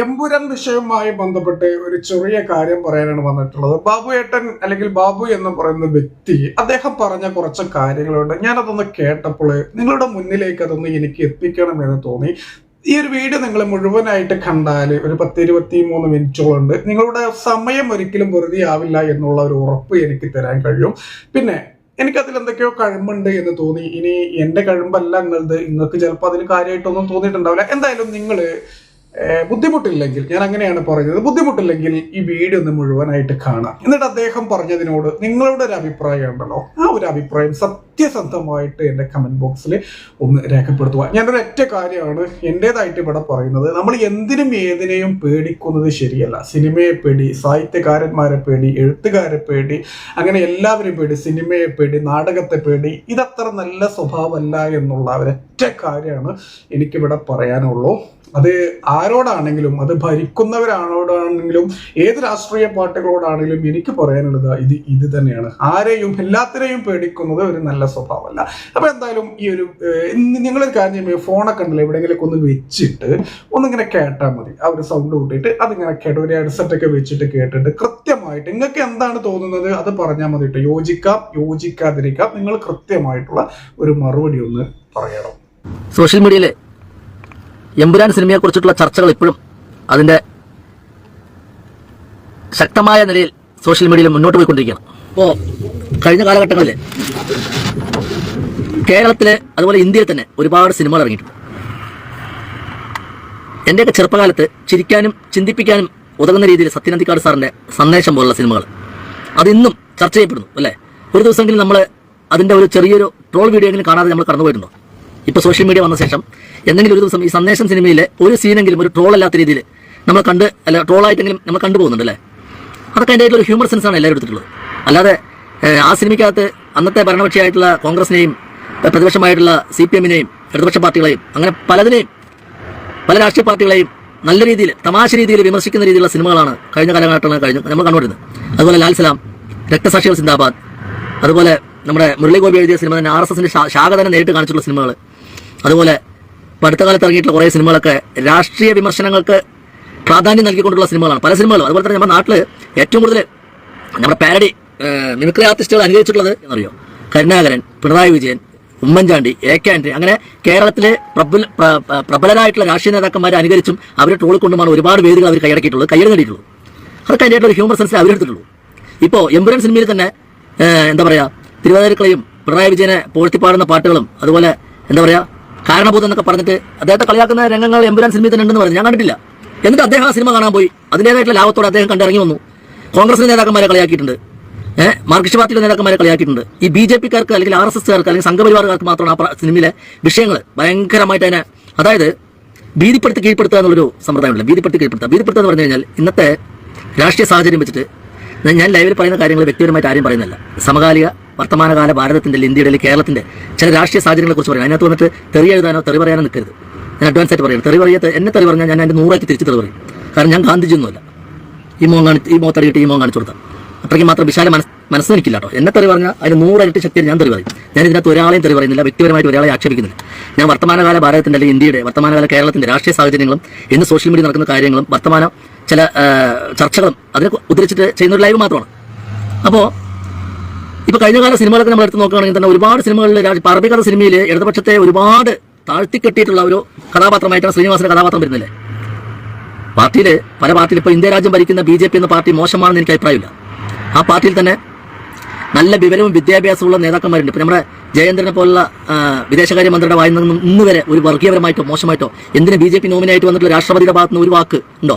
എമ്പുരാൻ വിഷയവുമായി ബന്ധപ്പെട്ട് ഒരു ചെറിയ കാര്യം പറയാനാണ് വന്നിട്ടുള്ളത്. ബാബു ഏട്ടൻ അല്ലെങ്കിൽ ബാബു എന്ന് പറയുന്ന വ്യക്തി അദ്ദേഹം പറഞ്ഞ കുറച്ച് കാര്യങ്ങളുണ്ട്. ഞാനതൊന്ന് കേട്ടപ്പോൾ നിങ്ങളുടെ മുന്നിലേക്ക് അതൊന്ന് എനിക്ക് എത്തിക്കണമെന്ന് തോന്നി. ഈ ഒരു വീഡിയോ നിങ്ങൾ മുഴുവനായിട്ട് കണ്ടാൽ ഒരു പത്ത് ഇരുപത്തി മൂന്ന് മിനിറ്റോളുണ്ട് നിങ്ങളുടെ സമയം ഒരിക്കലും വെറുതെ ആവില്ല എന്നുള്ള ഒരു ഉറപ്പ് എനിക്ക് തരാൻ കഴിയും. പിന്നെ എനിക്കതിൽ എന്തൊക്കെയോ കഴിവുണ്ട് എന്ന് തോന്നി. ഇനി എന്റെ കഴിമ്പല്ല നിങ്ങളത് നിങ്ങൾക്ക് ചിലപ്പോൾ അതിൽ കാര്യമായിട്ടൊന്നും തോന്നിയിട്ടുണ്ടാവില്ല. എന്തായാലും നിങ്ങൾ ബുദ്ധിമുട്ടില്ലെങ്കിൽ ഞാൻ അങ്ങനെയാണ് പറയുന്നത് ബുദ്ധിമുട്ടില്ലെങ്കിൽ ഈ വീഡിയോ ഒന്ന് മുഴുവനായിട്ട് കാണാം. എന്നിട്ട് അദ്ദേഹം പറഞ്ഞതിനോട് നിങ്ങളുടെ ഒരു അഭിപ്രായം ഉണ്ടല്ലോ. ആ ഒരു അഭിപ്രായം സത്യസന്ധമായിട്ട് എന്റെ കമന്റ് ബോക്സിൽ ഒന്ന് രേഖപ്പെടുത്തുക. ഞാനൊരു ഒറ്റ കാര്യമാണ് എന്റെതായിട്ട് ഇവിടെ പറയുന്നത്. നമ്മൾ എന്തിനും ഏതിനെയും പേടിക്കുന്നത് ശരിയല്ല. സിനിമയെ പേടി സാഹിത്യകാരന്മാരെ പേടി എഴുത്തുകാരെ പേടി അങ്ങനെ എല്ലാവരും പേടി സിനിമയെ പേടി നാടകത്തെ പേടി ഇതത്ര നല്ല സ്വഭാവമല്ല എന്നുള്ള ഒരൊറ്റ കാര്യമാണ് എനിക്കിവിടെ പറയാനുള്ളൂ. അത് ആരോടാണെങ്കിലും അത് ഭരിക്കുന്നവരാണോടാണെങ്കിലും ഏത് രാഷ്ട്രീയ പാർട്ടികളോടാണെങ്കിലും എനിക്ക് പറയാനുള്ളത് ഇത് ഇത് തന്നെയാണ്. ആരെയും എല്ലാത്തിനെയും പേടിക്കുന്നത് ഒരു നല്ല സ്വഭാവമല്ല. അപ്പൊ എന്തായാലും ഈ ഒരു നിങ്ങളൊരു കാര്യം ചെയ്യുമ്പോൾ ഫോണൊക്കെ ഉണ്ടല്ലോ എവിടെയെങ്കിലും ഒന്ന് വെച്ചിട്ട് ഒന്നിങ്ങനെ കേട്ടാൽ മതി. ആ ഒരു സൗണ്ട് കൂട്ടിയിട്ട് അതിങ്ങനെ കേട്ട് ഒരു ഹെഡ്സെറ്റ് ഒക്കെ വെച്ചിട്ട് കേട്ടിട്ട് കൃത്യമായിട്ട് നിങ്ങൾക്ക് എന്താണ് തോന്നുന്നത് അത് പറഞ്ഞാൽ മതി കേട്ടോ യോജിക്കാം യോജിക്കാതിരിക്കാം. നിങ്ങൾ കൃത്യമായിട്ടുള്ള ഒരു മറുപടി ഒന്ന് പറയണം. സോഷ്യൽ മീഡിയയിൽ എമ്പുരാൻ സിനിമയെക്കുറിച്ചിട്ടുള്ള ചർച്ചകൾ ഇപ്പോഴും അതിന്റെ ശക്തമായ നിലയിൽ സോഷ്യൽ മീഡിയയിൽ മുന്നോട്ട് പോയിക്കൊണ്ടിരിക്കുകയാണ്. ഇപ്പോൾ കഴിഞ്ഞ കാലഘട്ടങ്ങളിൽ കേരളത്തിൽ അതുപോലെ ഇന്ത്യയിൽ തന്നെ ഒരുപാട് സിനിമകൾ ഇറങ്ങിയിട്ടുണ്ട്. എന്റെയൊക്കെ ചെറുപ്പകാലത്ത് ചിരിക്കാനും ചിന്തിപ്പിക്കാനും ഉതകുന്ന രീതിയിൽ സത്യനന്ദിക്കാട് സാറിന്റെ സന്ദേശം പോലുള്ള സിനിമകൾ അതിന്നും ചർച്ച ചെയ്യപ്പെടുന്നു അല്ലേ? ഒരു ദിവസമെങ്കിലും നമ്മൾ അതിന്റെ ഒരു ചെറിയൊരു ട്രോൾ വീഡിയോ എങ്കിലും കാണാതെ നമ്മൾ കടന്നുപോയിട്ടുണ്ടോ? ഇപ്പോൾ സോഷ്യൽ മീഡിയ വന്ന ശേഷം എന്തെങ്കിലും ഒരു ദിവസം ഈ സന്ദേശം സിനിമയിലെ ഒരു സീനെങ്കിലും ഒരു ട്രോൾ അല്ലാത്ത രീതിയിൽ നമ്മൾ കണ്ട് അല്ല ട്രോളായിട്ടെങ്കിലും നമ്മൾ അല്ലേ? അതൊക്കെ അതിന്റെ ഒരു ഹ്യൂമർ സെൻസാണ് എല്ലാവരും എടുത്തിട്ടുള്ളത്. അല്ലാതെ ആ സിനിമയ്ക്കകത്ത് അന്നത്തെ ഭരണപക്ഷമായിട്ടുള്ള കോൺഗ്രസിനെയും പ്രതിപക്ഷമായിട്ടുള്ള സി പി എമ്മിനെയും ഇടതുപക്ഷ പാർട്ടികളെയും അങ്ങനെ പലതിനെയും പല രാഷ്ട്രീയ പാർട്ടികളെയും നല്ല രീതിയിൽ തമാശ രീതിയിൽ വിമർശിക്കുന്ന രീതിയിലുള്ള സിനിമകളാണ് കഴിഞ്ഞ കാലഘട്ടങ്ങൾ കഴിഞ്ഞു നമ്മൾ കണ്ടുവരുന്നത്. അതുപോലെ ലാൽ സലാം രക്തസാക്ഷികൾ സിന്ദാബാദ് അതുപോലെ നമ്മുടെ മുരളി ഗോപി എഴുതിയ സിനിമ തന്നെ ആർ എസ് എസിന്റെ ശാഖ തന്നെ നേരിട്ട് കാണിച്ചിട്ടുള്ള സിനിമകൾ അതുപോലെ ഇപ്പം അടുത്ത കാലത്ത് ഇറങ്ങിയിട്ടുള്ള കുറേ സിനിമകളൊക്കെ രാഷ്ട്രീയ വിമർശനങ്ങൾക്ക് പ്രാധാന്യം നൽകിക്കൊണ്ടുള്ള സിനിമകളാണ്. പല സിനിമകളും. അതുപോലെ തന്നെ നമ്മുടെ നാട്ടിൽ ഏറ്റവും കൂടുതൽ നമ്മുടെ പാരഡി മിമിക്രി ആർട്ടിസ്റ്റുകൾ അനുകരിച്ചിട്ടുള്ളത് എന്നറിയോ? Karunakaran Pinarayi Vijayan Oommen Chandy A K Antony. അങ്ങനെ കേരളത്തിലെ പ്രബല പ്ര- പ്ര- പ്രബലരായിട്ടുള്ള രാഷ്ട്രീയ നേതാക്കന്മാരെ അനുകരിച്ചും അവരെ ട്രോളിക്കൊണ്ടുമാണ് ഒരുപാട് വേദികൾ അവർ കൈയടക്കിയിട്ടുള്ളത് കയ്യിൽ നേടിയിട്ടുള്ളൂ അതൊക്കെ അതിന്റെ ഒരു ഹ്യൂമർ സെൻസ് അവരെടുത്തിട്ടുള്ളൂ. ഇപ്പോൾ എംബുരൻ സിനിമയിൽ തന്നെ എന്താ പറയുക തിരുവാതിരക്കളയും പിണറായി വിജയനെ പോഴ്ത്തിപ്പാടുന്ന പാട്ടുകളും അതുപോലെ എന്താ പറയുക കാരണഭൂതം എന്നൊക്കെ പറഞ്ഞിട്ട് അദ്ദേഹത്തെ കളിയാക്കുന്ന രംഗങ്ങൾ എമ്പുരാൻ സിനിമയിൽ തന്നെ ഉണ്ടെന്ന് പറഞ്ഞു. ഞാൻ കണ്ടിട്ടില്ല. എന്നിട്ട് അദ്ദേഹം ആ സിനിമ കാണാൻ പോയി. അതിന്റേതായിട്ടുള്ള ലാഭത്തോടെ അദ്ദേഹം കണ്ടിറങ്ങി വന്നു. കോൺഗ്രസിന്റെ നേതാക്കന്മാരെ കളിയാക്കിയിട്ടുണ്ട്. ഏഹ് മാർക്സിസ്റ്റ് പാർട്ടിയിലെ നേതാക്കന്മാരെ കളിയാക്കിയിട്ടുണ്ട്. ഈ ബി ജെ പിക്കാർക്ക് അല്ലെങ്കിൽ ആർ എസ് എസ്കാർക്ക് അല്ലെങ്കിൽ സംഘപരിവാറുകാർക്ക് മാത്രമാണ് ആ സിനിമയിലെ വിഷയങ്ങൾ ഭയങ്കരമായിട്ട് അതിനെ അതായത് ഭീതിപ്പെടുത്തി കീഴ്പ്പെടുത്തുക എന്നുള്ളൊരു സമ്പ്രദായമുണ്ട്. ഭീതിപ്പെടുത്തി കീഴ്പ്പെടുത്തുക. ഭീതിപ്പെടുത്തുക എന്ന് പറഞ്ഞു കഴിഞ്ഞാൽ ഇന്നത്തെ രാഷ്ട്രീയ സാഹചര്യം വെച്ചിട്ട് ഞാൻ- ലൈവിൽ പറയുന്ന കാര്യങ്ങൾ വ്യക്തിപരമായിട്ട് ആരും പറയുന്നില്ല. സമകാലിക വർത്തമാനകാല ഭാരതത്തിന്റെ ഇന്ത്യയുടെ കേരളത്തിന്റെ ചില രാഷ്ട്രീയ സാഹചര്യങ്ങളെ കുറിച്ച് പറയും. അതിനകത്ത് വന്നിട്ട് തെറി എഴുതാനോ തെറി പറയാനോ നിൽക്കരുത് ഞാൻ അഡ്വാൻസ് ആയിട്ട് പറയുന്നത് തെറി പറയാത്ത എന്നെ തെറി പറഞ്ഞാൽ ഞാൻ എന്റെ നൂറാക്കി തിരിച്ച് തെറി പറയും. കാരണം ഞാൻ ഗാന്ധിജിയൊന്നുമല്ല. ഈ മോൻ കാണിച്ച് ഈ മോത്തടിയിട്ട് ഈ മോൻ കാണിച്ചു കൊടുത്താൽ അത്രയ്ക്ക് മാത്രം വിശാല മനസ്സ് മനസ്സ് എനിക്കില്ല കേട്ടോ. എന്നെ തെറി പറഞ്ഞാൽ അതിന് നൂറരട്ടി ശക്തി ഞാൻ തെറി പറയും. ഞാൻ ഇതിനകത്ത് ഒരാളെയും തെറി പറയുന്നില്ല വ്യക്തിപരമായിട്ട് ഒരാളെ ആക്ഷേപിക്കുന്നില്ല. ഞാൻ വർത്തമാനകാല ഭാരതത്തിന്റെ അല്ലെങ്കിൽ ഇന്ത്യയുടെ വർത്തമാനകാല കേരളത്തിന്റെ രാഷ്ട്രീയ സാഹചര്യങ്ങളും ഇന്ന് സോഷ്യൽ മീഡിയ നടക്കുന്ന കാര്യങ്ങളും വർത്തമാന ചില ചർച്ചകളും അതിനെ ഉദ്ധരിച്ചിട്ട് ചെയ്യുന്ന ഒരു ലൈവ് മാത്രമാണ്. അപ്പോൾ ഇപ്പോൾ കഴിഞ്ഞ കാല സിനിമകളൊക്കെ നമ്മൾ എടുത്ത് നോക്കുകയാണെങ്കിൽ തന്നെ ഒരുപാട് സിനിമകളിൽ പാർപ്പിക്കാത്ത സിനിമയിൽ ഇടതുപക്ഷത്തെ ഒരുപാട് താഴ്ത്തിക്കെട്ടിയിട്ടുള്ള ഒരു കഥാപാത്രമായിട്ടാണ് ശ്രീനിവാസിന്റെ കഥാപാത്രം വരുന്നില്ലേ പാർട്ടിയിൽ പല പാർട്ടിയിൽ ഇപ്പോൾ ഇന്ത്യ രാജ്യം ഭരിക്കുന്ന ബി ജെ പി എന്ന പാർട്ടി മോശമാണെന്ന് എനിക്ക് അഭിപ്രായമില്ല. ആ പാർട്ടിയിൽ തന്നെ നല്ല വിവരവും വിദ്യാഭ്യാസമുള്ള നേതാക്കന്മാരുണ്ട്. ഇപ്പം നമ്മുടെ ജയേന്ദ്രനെ പോലുള്ള വിദേശകാര്യമന്ത്രിയുടെ വായിൽ നിന്നും ഇന്ന് വരെ ഒരു വർഗീയപരമായിട്ടോ മോശമായിട്ടോ എന്തിനു ബി ജെ പി നോമിനായിട്ട് വന്നിട്ടുള്ള രാഷ്ട്രപതിയുടെ ഭാഗത്ത് നിന്ന് ഒരു വാക്ക് ഉണ്ടോ?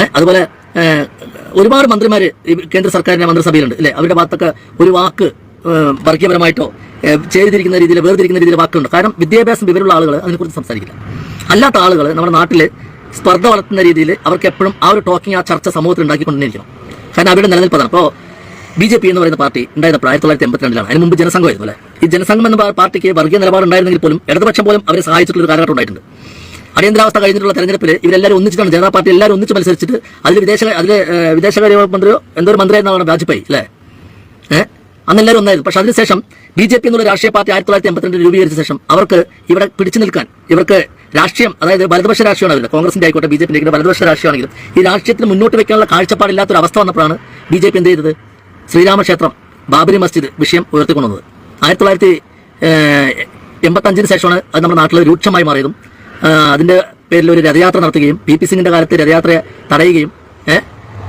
ഏഹ് അതുപോലെ ഒരുപാട് മന്ത്രിമാർ കേന്ദ്ര സർക്കാരിന്റെ മന്ത്രിസഭയിലുണ്ട് അല്ലേ? അവരുടെ ഭാഗത്തൊക്കെ ഒരു വാക്ക് വർഗീയപരമായിട്ടോ ചെയ്തിരിക്കുന്ന രീതിയിൽ വേർതിരിക്കുന്ന രീതിയിൽ വാക്കുണ്ട് കാരണം വിദ്യാഭ്യാസം വിവരമുള്ള ആളുകൾ അതിനെക്കുറിച്ച് സംസാരിക്കില്ല. അല്ലാത്ത ആളുകൾ നമ്മുടെ നാട്ടിൽ സ്പർദ്ധ വളർത്തുന്ന രീതിയിൽ അവർക്ക് എപ്പോഴും ആ ഒരു ടോക്കിംഗ് ആ ചർച്ച സമൂഹത്തിൽ ഉണ്ടാക്കിക്കൊണ്ടിരിക്കണം കാരണം അവരുടെ നിലനിൽപ്പതാണ് അപ്പോൾ ബി ജെ പി എന്ന് പറയുന്ന പാർട്ടി ഉണ്ടായിരുന്നപ്പോൾ ആയിരത്തി തൊള്ളായിരത്തി എൺപത്തിരണ്ടിലാണ് അതിന് മുമ്പ് ജനസംഘമായിരുന്നു അല്ലേ? ഈ ജനസംഘം എന്ന പാർട്ടിക്ക് വർഗീയ നിലപാടുണ്ടായിരുന്നെങ്കിൽ പോലും ഇടതുപക്ഷം പോലും അവരെ സഹായിച്ചിട്ടുള്ള ഒരു കാലഘട്ടം ഉണ്ടായിട്ടുണ്ട്. അടിയന്തരാവസ്ഥ കഴിഞ്ഞിട്ടുള്ള തെരഞ്ഞെടുപ്പിൽ ഇവരെല്ലാവരും ഒന്നിച്ചിട്ടാണ്. ജനതാ പാർട്ടി എല്ലാവരും ഒന്നിച്ച് മത്സരിച്ചിട്ട് അതിൽ വിദേശ അതിൽ വിദേശകാര്യ മന്ത്രിയോ എന്തോ ഒരു മന്ത്രിയായിരുന്നാണ് വാജ്പേയി അല്ലേ? ഏഹ്? അന്ന് എല്ലാവരും ഒന്നായിരുന്നു. പക്ഷെ അതിനുശേഷം ബി ജെ പി എന്നുള്ള രാഷ്ട്രീയ പാർട്ടി ആയിരത്തി തൊള്ളായിരത്തി എൺപത്തിരണ്ട് രൂപീകരിച്ച ശേഷം അവർക്ക് ഇവിടെ പിടിച്ചു നിൽക്കാൻ ഇവർക്ക് രാഷ്ട്രീയം അതായത് വലതുപക്ഷ രാഷ്ട്രീയമാണ് അവരുടെ കോൺഗ്രസിന്റെ ആയിക്കോട്ടെ ബി ജെ പിന്റെ വലതുപക്ഷ രാഷ്ട്രീയമാണെങ്കിലും ഈ രാഷ്ട്രീയത്തിന് മുന്നോട്ട് വെക്കാനുള്ള കാഴ്ചപ്പാടില്ലാത്തൊരു അവസ്ഥ വന്നപ്പോഴാണ് ബി ജെ പി എന്ത് ചെയ്തത്? ശ്രീരാമക്ഷേത്രം ബാബരി മസ്ജിദ് വിഷയം ഉയർത്തിക്കൊണ്ടുവന്നത്. ആയിരത്തി തൊള്ളായിരത്തി എൺപത്തഞ്ചിന് ശേഷമാണ് അത് നമ്മുടെ നാട്ടിൽ രൂക്ഷമായി മാറിയതും. അതിന്റെ പേരിൽ ഒരു രഥയാത്ര നടത്തുകയും പി പി സിംഗിന്റെ കാലത്ത് രഥയാത്രയെ തടയുകയും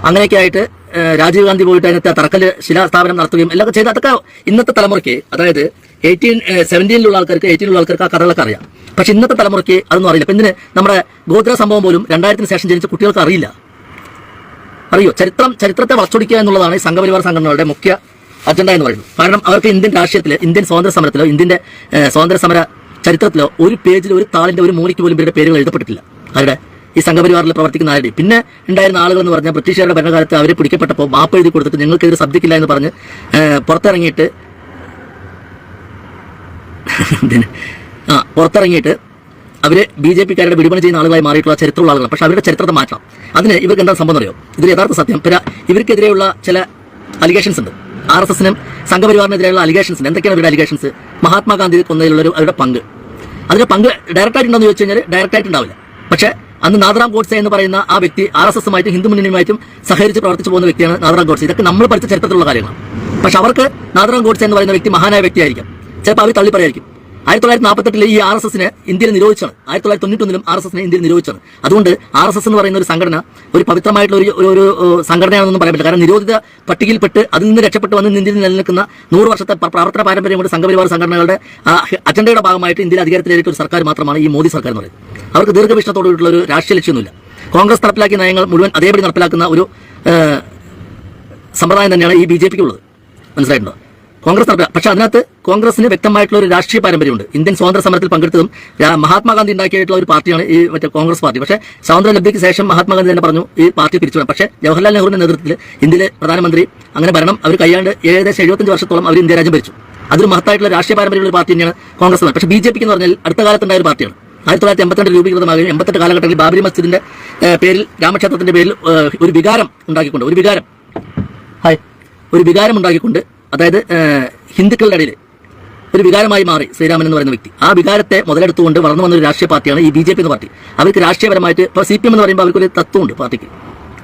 അങ്ങനെയൊക്കെ ആയിട്ട് രാജീവ് ഗാന്ധി പോയിട്ട് അതിനകത്ത് തറക്കൽ ശിലാസ്ഥാപനം നടത്തുകയും എല്ലാം ചെയ്ത് അതൊക്കെ ഇന്നത്തെ തലമുറയ്ക്ക് അതായത് എയ്റ്റീൻ സെവന്റീനിലുള്ള ആൾക്കാർക്ക് എയ്റ്റീനിലുള്ള ആൾക്കാർക്ക് ആ കഥകളൊക്കെ അറിയാം. പക്ഷെ ഇന്നത്തെ തലമുറയ്ക്ക് അതൊന്നും അറിയില്ല. അപ്പം ഇതിന് നമ്മുടെ ഗോത്ര സംഭവം പോലും രണ്ടായിരത്തിന് ശേഷം ജനിച്ച കുട്ടികൾക്ക് അറിയില്ല. അറിയോ? ചരിത്രം ചരിത്രത്തെ വളച്ചൊടിക്കുക എന്നുള്ളതാണ് ഈ സംഘപരിവാർ സംഘടനകളുടെ മുഖ്യ അജണ്ട എന്ന് പറയുന്നത്. കാരണം അവർക്ക് ഇന്ത്യൻ രാഷ്ട്രീയത്തിൽ ഇന്ത്യൻ സ്വാതന്ത്ര്യ സമരത്തിലോ ഇന്ത്യന്റെ സ്വാതന്ത്ര്യ സമര ചരിത്രത്തിലോ ഒരു പേജിൽ ഒരു താളിന്റെ ഒരു മൂലയ്ക്ക് പോലും ഇവരുടെ പേരുകൾ എഴുതപ്പെട്ടിട്ടില്ല. അവരുടെ ഈ സംഘപരിവാറിൽ പ്രവർത്തിക്കുന്ന ആരുടെ? പിന്നെ ഉണ്ടായിരുന്ന ആളുകൾ എന്ന് പറഞ്ഞാൽ ബ്രിട്ടീഷുകാരുടെ ഭരണകാലത്ത് അവരെ പിടിക്കപ്പെട്ടപ്പോൾ മാപ്പ് എഴുതി കൊടുത്തിട്ട് ഞങ്ങൾക്കെതിരെ ശബ്ദിക്കില്ല എന്ന് പറഞ്ഞ് പുറത്തിറങ്ങിയിട്ട് ആ പുറത്തിറങ്ങിയിട്ട് അവർ ബി ജെ പിക്കാരുടെ വിടുപണി ചെയ്യുന്ന ആളുകളായി മാറിയിട്ടുള്ള ചരിത്രമുള്ള ആളുകൾ പക്ഷേ അവരുടെ ചരിത്രത്തെ മാറ്റണം. അതിന് ഇവർക്ക് എന്താ സംഭവം അറിയോ ഇതിൽ യഥാർത്ഥ സത്യം. പിന്നെ ഇവർക്കെതിരെയുള്ള ചില അലിഗേഷൻസ് ഉണ്ട്. ആർ എസ് എസിനും സംഘപരിവാറിനെതിരെയുള്ള അലിഗേഷൻസ് ഉണ്ട്. എന്തൊക്കെയാണ് ഇവരുടെ അലിഗേഷൻസ് മഹാത്മാഗാന്ധി കൊന്നതിലുള്ള അവരുടെ പങ്ക്. അതിന്റെ പങ്ക് ഡയറക്റ്റ് ആയിട്ട് ഉണ്ടോന്ന് ചോദിച്ചു കഴിഞ്ഞാൽ ഡയറക്റ്റ് ആയിട്ട് ഉണ്ടാവില്ല പക്ഷേ അന്ന് നാദറാം ഗോഡ്സെ എന്ന് പറയുന്ന ആ വ്യക്തി ആർ എസ് എസുമായിട്ടും ഹിന്ദു മുന്നണിയുമായിട്ടും സഹകരിച്ച് പ്രവർത്തിച്ചു പോകുന്ന വ്യക്തിയാണ് നാദറാം ഗോഡ്സെ. ഇതൊക്കെ നമ്മൾ പഠിച്ച ചരിത്രത്തിലുള്ള കാര്യങ്ങളാണ്. പക്ഷെ അവർക്ക് നാദറാം ഗോഡ്സെ എന്ന് പറയുന്ന വ്യക്തി മഹാനായ വ്യക്തിയായിരിക്കും. ചിലപ്പോൾ അവർ തള്ളി പറയായിരിക്കും ആയിരത്തി തൊള്ളായിരത്തി നാൽപ്പത്തെട്ടിൽ ഈ ആർ എസ് എസിനെ ഇന്ത്യയിൽ നിരോധിച്ചാണ്. ആയിരത്തി തൊള്ളായിരത്തി തൊണ്ണൂറ്റൊന്നിലും ആർ എസ് എസിനെ ഇന്ത്യയിൽ നിരോധിച്ചാണ്. അതുകൊണ്ട് ആർ എസ് എസ് എന്ന് പറയുന്ന ഒരു സംഘടന ഒരു പവിത്രമായിട്ടുള്ള ഒരു ഒരു- സംഘടനയാണെന്നൊന്നും പറയാൻ പറ്റില്ല. കാരണം നിരോധിത പട്ടികയിൽപ്പെട്ട് അതിൽ നിന്ന് രക്ഷപ്പെട്ട് വന്ന് ഇന്ത്യയിൽ നിലനിൽക്കുന്ന നൂറ് വർഷത്തെ പ്ര- പ്രവർത്തന പാരമ്പര്യം കൊണ്ട് സംഘപരിവാർ സംഘടനകളുടെ അജണ്ടയുടെ ഭാഗമായിട്ട് ഇന്ത്യയിൽ അധികാരത്തിലേറ്റ ഒരു സർക്കാർ മാത്രമാണ് ഈ മോദി സർക്കാർ എന്ന് പറയുന്നത്. അവർക്ക് ദീർഘവീക്ഷണത്തോടുള്ള ഒരു രാഷ്ട്രീയ ലക്ഷ്യമൊന്നുമില്ല. കോൺഗ്രസ് നടപ്പിലാക്കിയ നയങ്ങൾ മുഴുവൻ അതേപടി നടപ്പിലാക്കുന്ന ഒരു സമ്പ്രദായം തന്നെയാണ് ഈ ബി ജെ പിക്ക് ഉള്ളത്. മനസ്സിലായിട്ടുണ്ടോ? കോൺഗ്രസ് നടത്തുക. പക്ഷെ അതിനകത്ത് കോൺഗ്രസിന് വ്യക്തമായിട്ടുള്ള ഒരു രാഷ്ട്രീയ പാരമ്പര്യമുണ്ട്. ഇന്ത്യൻ സ്വാതന്ത്ര്യ സമരത്തിൽ പങ്കെടുത്തതും മഹാത്മാഗാന്ധി ഉണ്ടാക്കിയിട്ടുള്ള ഒരു പാർട്ടിയാണ് ഈ മറ്റേ കോൺഗ്രസ് പാർട്ടി. പക്ഷേ സ്വാതന്ത്ര്യ ലബ്ധിക്ക് ശേഷം മഹാത്മാഗാന്ധി തന്നെ പറഞ്ഞു ഈ പാർട്ടി പിരിച്ചുവിടാം. പക്ഷേ ജവഹർലാൽ നെഹ്റുവിന്റെ നേതൃത്വത്തിൽ ഇന്ത്യയിലെ പ്രധാനമന്ത്രി അങ്ങനെ ഭരണം അവർ കൈയാണ്ട് ഏകദേശം എഴുപത്തഞ്ച് വർഷത്തോളം അവർ ഇന്ത്യ രാജ്യം ഭരിച്ചു. അതൊരു മഹത്തായിട്ടുള്ള രാഷ്ട്രീയ പാരമ്പര്യമുള്ള ഒരു പാർട്ടി തന്നെയാണ് കോൺഗ്രസ് എന്ന്. പക്ഷേ ബി ജെ പിക്ക് എന്ന് പറഞ്ഞാൽ അടുത്ത കാലത്തുണ്ടായ ഒരു പാർട്ടിയാണ്. ആയിരത്തി തൊള്ളായിരത്തി എൺപത്തിരണ്ട് രൂപീകൃതമാകുകയും എൺപത്തെട്ട് കാലഘട്ടത്തിൽ ബാബരി മസ്ജിദിന്റെ പേരിൽ രാമക്ഷേത്രത്തിന്റെ പേരിൽ ഒരു വികാരം ഉണ്ടാക്കിക്കൊണ്ട് ഒരു വികാരം. ഹായ്. ഒരു വികാരം ഉണ്ടാക്കിക്കൊണ്ട് അതായത് ഹിന്ദുക്കളുടെ ഇടയിൽ ഒരു വികാരമായി മാറി ശ്രീരാമൻ എന്ന് പറയുന്ന വ്യക്തി. ആ വികാരത്തെ മുതലെടുത്തുകൊണ്ട് വളർന്നു വന്ന ഒരു രാഷ്ട്രീയ പാർട്ടിയാണ് ഈ ബി ജെ പി എന്ന പാർട്ടി. അവർക്ക് രാഷ്ട്രീയപരമായിട്ട് ഇപ്പോൾ സി പി എം എന്ന് പറയുമ്പോൾ അവർക്കൊരു തത്വമുണ്ട് പാർട്ടിക്ക്.